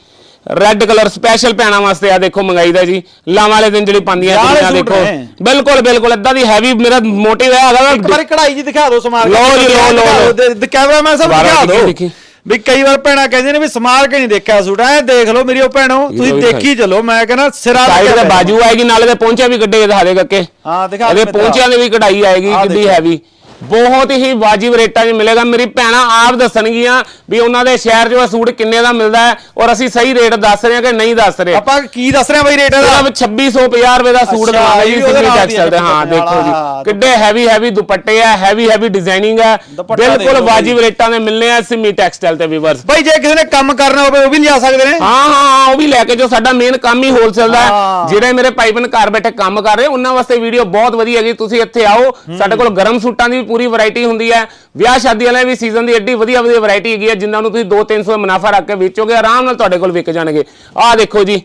ਰੈੱਡ ਕਲਰ ਸਪੈਸ਼ਲ ਪੈਣਾ ਵਾਸਤੇ ਆ ਦੇਖੋ ਮੰਗਾਈ ਦਾ ਜੀ। ਲਾਵਾਂ ਵਾਲੇ ਦਿਨ ਜਿਹੜੀ ਪਾਉਂਦੀਆਂ ਸੂਟ ਦੇਖੋ। ਬਿਲਕੁਲ ਬਿਲਕੁਲ ਇਦਾਂ ਦੀ ਹੈਵੀ ਮੇਰਾ ਮੋਟਿਵ ਹੈ ਹੈਗਾ ਇੱਕ ਵਾਰੀ ਕਢਾਈ ਜੀ ਦਿਖਾ ਦਿਓ ਸਮਾਰ ਕੇ ਲਓ ਜੀ, ਲਓ, ਲਓ। ਕੈਮਰਾਮੈਨ ਸਾਹਿਬ ਦਿਖਾ ਦਿਓ। ਦੇਖੀ। ਵੀ ਕਈ ਵਾਰ ਭੈਣਾਂ ਕਹਿੰਦੇ ਨੇ ਵੀ ਸਮਾਰ ਕੇ ਨਹੀਂ ਦੇਖਿਆ ਸੂਟ ਐ ਦੇਖ ਲਓ ਮੇਰੀ ਉਹ ਭੈਣੋ ਤੁਸੀਂ ਦੇਖੀ ਚੱਲੋ ਮੈਂ ਕਹਿੰਦਾ ਸਿਰਾ ਸਾਈਡ ਤੇ। ਬਾਜੂ ਆਏਗੀ ਨਾਲੇ ਦੇ ਪਹੁੰਚੇ ਵੀ ਕੱਢੇ ਦਿਖਾ ਦੇ ਕੱਕੇ ਹਾਂ, ਦਿਖਾ ਇਹਦੇ। ਪਹੁੰਚਿਆਂ ਦੇ ਵੀ ਕਢਾਈ ਆਏਗੀ ਕਿੱਡੀ। ਹੈਵੀ ਬਹੁਤ ਹੀ ਵਾਜਿਬ ਰੇਟਾਂ 'ਚ ਮਿਲੇਗਾ। ਮੇਰੀ ਭੈਣਾਂ ਆਪ ਦੱਸਣਗੀਆਂ ਵੀ ਉਹਨਾਂ ਦੇ ਸ਼ਹਿਰ 'ਚ ਉਹ ਸੂਟ ਕਿੰਨੇ ਦਾ ਮਿਲਦਾ ਹੈ ਔਰ ਅਸੀਂ ਸਹੀ ਰੇਟ ਦੱਸ ਰਹੇ ਹਾਂ ਕਿ ਨਹੀਂ ਦੱਸ ਰਹੇ। ਆਪਾਂ ਕੀ ਦੱਸ ਰਹੇ ਆ ਬਾਈ ਰੇਟ ਇਹਦਾ ਸਿਰਫ 2650 ਰੁਪਏ ਦਾ ਸੂਟ ਦਵਾਂਗੇ ਜੀ ਸਿੰਗਲ ਟੈਕਸਟਾਈਲ ਦੀ ਹਾਂ। ਦੇਖੋ ਜੀ। ਕਿੱਡੇ ਹੈਵੀ ਹੈਵੀ ਦੁਪੱਟੇ ਆ ਹੈਵੀ ਹੈਵੀ ਡਿਜ਼ਾਈਨਿੰਗ ਦੇਖ ਬਿਲਕੁਲ ਵਾਜਿਬ ਰੇਟਾਂ ਦੇ ਮਿਲਨੇ ਆ ਸਿੰਮੀ ਟੈਕਸਟਾਈਲ ਤੇ ਵੀਵਰਸ। ਬਾਈ ਜੇ ਕਿਸੇ ਨੇ ਕੰਮ ਕਰਨਾ ਹੋਵੇ ਉਹ ਵੀ ਲਿਆ ਸਕਦੇ ਨੇ। ਹਾਂ ਹਾਂ ਉਹ ਵੀ ਲੈ ਕੇ ਜੋ ਸਾਡਾ ਮੇਨ ਕੰਮ ਹੀ ਹੋਲਸੇਲ ਦਾ। ਜਿਹੜੇ ਮੇਰੇ ਭਾਈਬਨ ਘਰ ਬੈਠੇ ਕੰਮ ਕਰ ਰਹੇ ਉਹਨਾਂ ਵਾਸਤੇ ਵੀਡੀਓ ਬਹੁਤ ਵਧੀਆ ਹੈਗੀ। ਤੁਸੀਂ ਇੱਥੇ ਆਓ। ਸਾਡੇ ਕੋਲ ਗਰਮ ਸੂਟਾਂ ਦੀ ਪੂਰੀ ਵੈਰਾਈਟੀ ਹੁੰਦੀ ਹੈ। ਵਿਆਹ ਸ਼ਾਦੀ ਵਾਲੇ ਵੀ ਸੀਜ਼ਨ ਦੀ ਐਡੀ ਵਧੀਆ ਵਧੀਆ ਵੈਰਾਈਟੀ ਹੈਗੀ ਹੈ, ਜਿਨ੍ਹਾਂ ਨੂੰ ਤੁਸੀਂ 2-300 ਦਾ ਮੁਨਾਫਾ ਰੱਖ ਕੇ ਵੇਚੋਗੇ, ਆਰਾਮ ਨਾਲ ਤੁਹਾਡੇ ਕੋਲ ਵਿਕ ਜਾਣਗੇ। ਆਹ ਦੇਖੋ ਜੀ,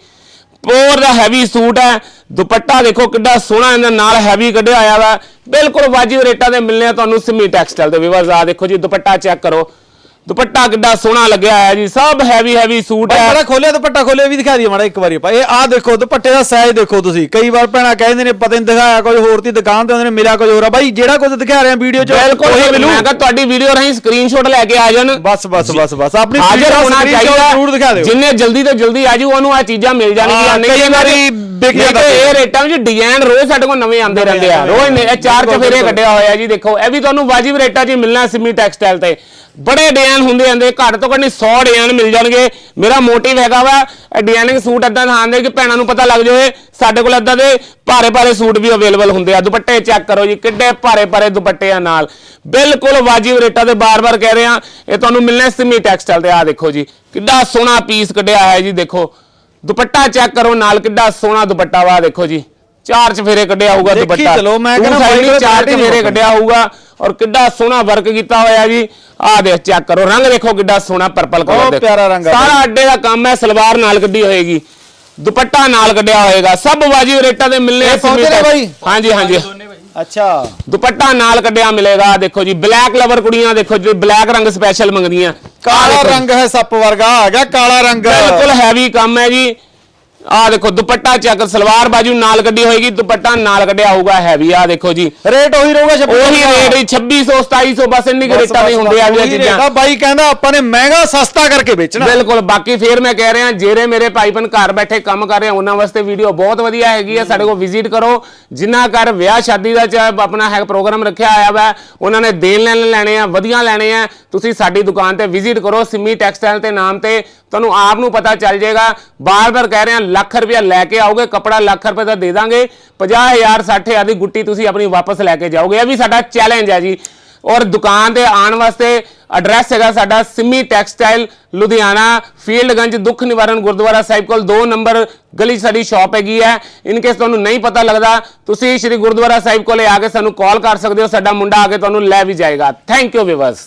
ਪੋਰ ਦਾ ਹੈਵੀ ਸੂਟ ਹੈ, ਦੁਪੱਟਾ ਦੇਖੋ ਕਿੱਡਾ ਸੋਹਣਾ ਇਹਦੇ ਨਾਲ ਹੈਵੀ ਕੱਢਿਆ ਆਇਆ ਵਾ। ਬਿਲਕੁਲ ਵਾਜਿਬ ਰੇਟਾਂ ਦੇ ਮਿਲਨੇ ਆ ਤੁਹਾਨੂੰ ਸਿਮੀ ਟੈਕਸਟਾਈਲ ਦੇ ਵਿਵਰਸ ਆ ਦੇਖੋ ਜੀ, ਦੁਪੱਟਾ ਚੈੱਕ ਕਰੋ। ਦੁਪੱਟਾ ਕਿੱਡਾ ਸੋਹਣਾ ਲੱਗਿਆ ਹੋਇਆ ਜੀ ਸਭ ਹੈਵੀ ਹੈਵੀ ਸੂਟ ਹੈ। ਬੜਾ ਖੋਲਿਆ ਦੁਪੱਟਾ ਖੋਲਿਆ ਵੀ ਦਿਖਾ ਦਈਏ ਮਾੜਾ ਇੱਕ ਵਾਰੀ ਆਪਾਂ। ਇਹ ਆਹ ਦੇਖੋ ਦੁਪੱਟੇ ਦਾ ਸਾਈਜ਼ ਦੇਖੋ ਤੁਸੀਂ। ਕਈ ਵਾਰ ਭੈਣਾਂ ਕਹਿੰਦੇ ਨੇ ਪਤਾ ਨਹੀਂ ਦਿਖਾਇਆ ਕੁਝ ਹੋਰ ਤੀ ਦੁਕਾਨ ਤੇ ਹੁੰਦੇ ਨੇ ਮਿਲਿਆ ਕੁਝ ਹੋਰ ਆ। ਬਾਈ ਜਿਹੜਾ ਕੁਝ ਦਿਖਾ ਰਹੇ ਆ ਵੀਡੀਓ 'ਚ ਬਿਲਕੁਲ ਉਹੀ ਮੈਂ ਕਿਹਾ ਤੁਹਾਡੀ ਵੀਡੀਓ ਰਾਹੀਂ ਸਕਰੀਨਸ਼ਾਟ ਲੈ ਕੇ ਆ ਜਾਣ। ਬਸ ਬਸ ਬਸ ਬਸ। ਆਪਣੀ ਹਾਜ਼ਰ ਹੋਣਾ ਚਾਹੀਦਾ। ਜ਼ਰੂਰ ਦਿਖਾ ਦਿਓ। ਜਿੰਨੇ ਜਲਦੀ ਤੋਂ ਜਲਦੀ ਆਜੂ ਉਹਨੂੰ ਆ ਚੀਜ਼ਾਂ ਮਿਲ ਜਾਣਗੀਆਂ। ਹਾਂ, ਨਹੀਂ ਕਈ ਵਾਰੀ ਦੀ ਜਾਂਦਾ ਤੇ ਇਹ। ਰੇਟਾਂ ਵਿੱਚ ਡਿਜ਼ਾਈਨ ਰੋਜ਼ ਸਾਡੇ ਕੋਲ ਨਵੇਂ ਆਉਂਦੇ ਰਹਿੰਦੇ ਆ। ਰੋਜ਼ ਨੇ ਇਹ ਚਾਰ ਚਫੇਰੇ। ਕੱਢਿਆ ਹੋਇਆ ਜੀ ਦੇਖੋ। ਇਹ ਵੀ ਤੁਹਾਨੂੰ ਵਾਜਿਬ ਰੇਟਾਂ 'ਚ ਹੀ ਮਿਲਣਾ ਸਿਮੀ ਟੈਕਸਟਾਈਲ ਤੇ। ਬੜੇ ਡਿਜ਼ਾਈਨ ਹੁੰਦੇ ਜਾਂਦੇ, ਘੱਟ ਤੋਂ ਘੱਟ ਨਹੀਂ 100 ਡਿਜ਼ਾਈਨ ਮਿਲ ਜਾਣਗੇ। ਮੇਰਾ ਮੋਟਿਵ ਹੈਗਾ ਵਾ, ਇਹ ਡਿਜ਼ਾਈਨਿੰਗ ਸੂਟ ਇਦਾਂ ਦਿਖਾਉਂਦੇ ਕਿ ਭੈਣਾਂ ਨੂੰ ਪਤਾ ਲੱਗ ਜਾਵੇ, ਸਾਡੇ ਕੋਲ ਇਦਾਂ ਦੇ ਭਾਰੇ ਭਾਰੇ ਸੂਟ ਵੀ ਅਵੇਲੇਬਲ ਹੁੰਦੇ ਆ। ਦੁਪੱਟੇ ਚੈੱਕ ਕਰੋ ਜੀ, ਕਿੱਡੇ ਭਾਰੇ ਭਾਰੇ ਦੁਪੱਟੇ ਆ ਨਾਲ। ਬਿਲਕੁਲ ਵਾਜਿਬ ਰੇਟਾਂ ਤੇ ਬਾਰ-ਬਾਰ ਕਹਿ ਰਹੇ ਆ, ਇਹ ਤੁਹਾਨੂੰ ਮਿਲਣਾ ਸਿਮੀ ਟੈਕਸਟਾਈਲ ਤੇ ਆ ਦੇਖੋ ਜੀ, ਕਿੱਡਾ ਸੋਹਣਾ ਪੀਸ ਕੱਢਿਆ ਹੈ ਜੀ, ਦੇਖੋ। ਦੁਪੱਟਾ ਚੈੱਕ ਕਰੋ ਨਾਲ, ਕਿੱਡਾ ਸੋਹਣਾ ਦੁਪੱਟਾ ਵਾ ਦੇਖੋ ਜੀ। ਚਾਰ ਚਫੇਰੇ ਕੱਢਿਆ ਹੋਊਗਾ ਦੇਖੀ ਦੁਪੱਟਾ। ਚਲੋ, ਮੈਂ ਕਹਿੰਦਾ ਨਹੀਂ, ਕੋਲ ਚਾਰ variety ਚਫੇਰੇ ਨਹੀਂ ਕੱਢਿਆ ਹੋਊਗਾ ਔਰ ਕਿੱਡਾ ਸੋਹਣਾ ਵਰਕ ਕੀਤਾ ਹੋਇਆ ਜੀ ਆਹ ਦੇਖ ਚੈੱਕ ਕਰੋ। ਰੰਗ ਦੇਖੋ ਕਿੱਡਾ ਸੋਹਣਾ ਪਰਪਲ ਕਲਰ ਬਹੁਤ ਦੇ ਪਿਆਰਾ ਰੰਗ ਆ ਸਾਰਾ ਅੱਡੇ ਦਾ ਕੰਮ ਹੈ ਸਲਵਾਰ ਨਾਲ ਕੱਢੀ ਹੋਏਗੀ। ਦੁਪੱਟਾ ਨਾਲ ਕੱਢਿਆ ਹੋਏਗਾ। ਸਭ ਵਾਜਿਬ ਰੇਟਾਂ ਤੇ ਮਿਲਨੇ ਇਹ ਪਹੁੰਚੇ ਬਾਈ? ਹਾਂਜੀ ਹਾਂਜੀ। ਅੱਛਾ। ਦੁਪੱਟਾ ਨਾਲ ਕੱਢਿਆ ਮਿਲੇਗਾ ਦੇਖੋ ਜੀ। ਬਲੈਕ ਲਵਰ ਕੁੜੀਆਂ ਦੇਖੋ ਜੀ ਬਲੈਕ ਰੰਗ ਸਪੈਸ਼ਲ ਮੰਗਦੀਆਂ। ਕਾਲਾ। ਰੰਗ ਹੈ ਸੱਪ ਵਰਗਾ ਆ ਗਿਆ ਕਾਲਾ ਰੰਗ। ਬਿਲਕੁਲ ਹੈਵੀ ਕੰਮ ਹੈ ਜੀ। ਆਹ ਦੇਖੋ ਦੁਪੱਟਾ ਚੱਕ ਸਲਵਾਰ ਬਾਜੂ ਨਾਲ ਕੱਢੀ ਹੋਏਗੀ ਦੁਪੱਟਾ ਨਾਲ ਕੱਢਿਆ ਹੋਊਗਾ ਹੈਵੀ ਆਹ ਦੇਖੋ ਜੀ। ਰੇਟ ਉਹੀ ਰਹੂਗਾ ਛੱਬੀ ਉਹੀ ਰੇਟ 2600 2700 ਬਸ ਇੰਨੀ ਰੇਟਾਂ ਦੀ ਹੁੰਦੀ ਆ ਜੀ ਚੀਜ਼ਾਂ। ਬਾਈ ਕਹਿੰਦਾ ਆਪਾਂ ਨੇ ਮਹਿੰਗਾ ਸਸਤਾ ਕਰਕੇ ਵੇਚਣਾ। ਬਿਲਕੁਲ ਬਾਕੀ ਫੇਰ ਮੈਂ ਕਹਿ ਰਿਹਾ ਜਿਹੜੇ ਮੇਰੇ ਭਾਈਪਨ ਘਰ ਬੈਠੇ ਕੰਮ ਕਰ ਰਹੇ ਉਹਨਾਂ ਵਾਸਤੇ ਵੀਡੀਓ ਬਹੁਤ ਵਧੀਆ ਹੈਗੀ ਆ। ਸਾਡੇ ਕੋਲ ਵਿਜ਼ਿਟ ਕਰੋ। ਜਿੰਨਾ ਘਰ ਵਿਆਹ ਸ਼ਾਦੀ ਦਾ ਚਾਹੇ ਆਪਣਾ ਹੈ ਪ੍ਰੋਗਰਾਮ ਰੱਖਿਆ ਆਇਆ ਵਾ ਉਹਨਾਂ ਨੇ ਦੇਣ ਲੈਣ ਲੈਣੇ ਆ ਵਧੀਆ ਲੈਣੇ ਆ। ਤੁਸੀਂ ਸਾਡੀ ਦੁਕਾਨ ਤੇ ਵਿਜ਼ਿਟ ਕਰੋ ਸਿੰਮੀ ਟੈਕਸਟਾਈਲ ਤੇ ਨਾਮ ਤੇ। ਤੁਹਾਨੂੰ ਆਪ ਨੂੰ ਪਤਾ ਚੱਲ ਜਾਏਗਾ। ਬਾਰ-ਬਾਰ ਕਹਿ ਰਹੇ ਲੱਖ ਰੁਪਇਆ ਲੈ ਕੇ ਆਓਗੇ, ਕਪੜਾ ਲੱਖ ਰੁਪਏ ਦਾ ਦੇ ਦਾਂਗੇ 50000 60000 ਦੀ ਗੁੱਟੀ ਤੁਸੀਂ ਆਪਣੀ ਵਾਪਸ ਲੈ ਕੇ ਜਾਓਗੇ। ਇਹ ਵੀ ਸਾਡਾ ਚੈਲੰਜ ਹੈ ਜੀ। ਔਰ ਦੁਕਾਨ ਤੇ ਆਉਣ ਵਾਸਤੇ ਐਡਰੈਸ ਹੈਗਾ ਸਾਡਾ ਸਿੰਮੀ ਟੈਕਸਟਾਈਲ, ਲੁਧਿਆਣਾ, ਫੀਲਡਗੰਜ, ਦੁੱਖ ਨਿਵਾਰਨ ਗੁਰਦੁਆਰਾ ਸਾਹਿਬ ਕੋਲ 2 ਨੰਬਰ ਗਲੀ ਸਾਡੀ ਸ਼ਾਪ ਹੈਗੀ ਹੈ। ਇਨ ਕੇਸ ਤੁਹਾਨੂੰ ਨਹੀਂ ਪਤਾ ਲੱਗਦਾ, ਤੁਸੀਂ ਸ਼੍ਰੀ ਗੁਰਦੁਆਰਾ ਸਾਹਿਬ ਕੋਲੇ ਆ ਕੇ ਸਾਨੂੰ ਕਾਲ ਕਰ ਸਕਦੇ ਹੋ, ਸਾਡਾ ਮੁੰਡਾ ਆ ਕੇ ਤੁਹਾਨੂੰ ਲੈ ਵੀ ਜਾਏਗਾ। Thank you viewers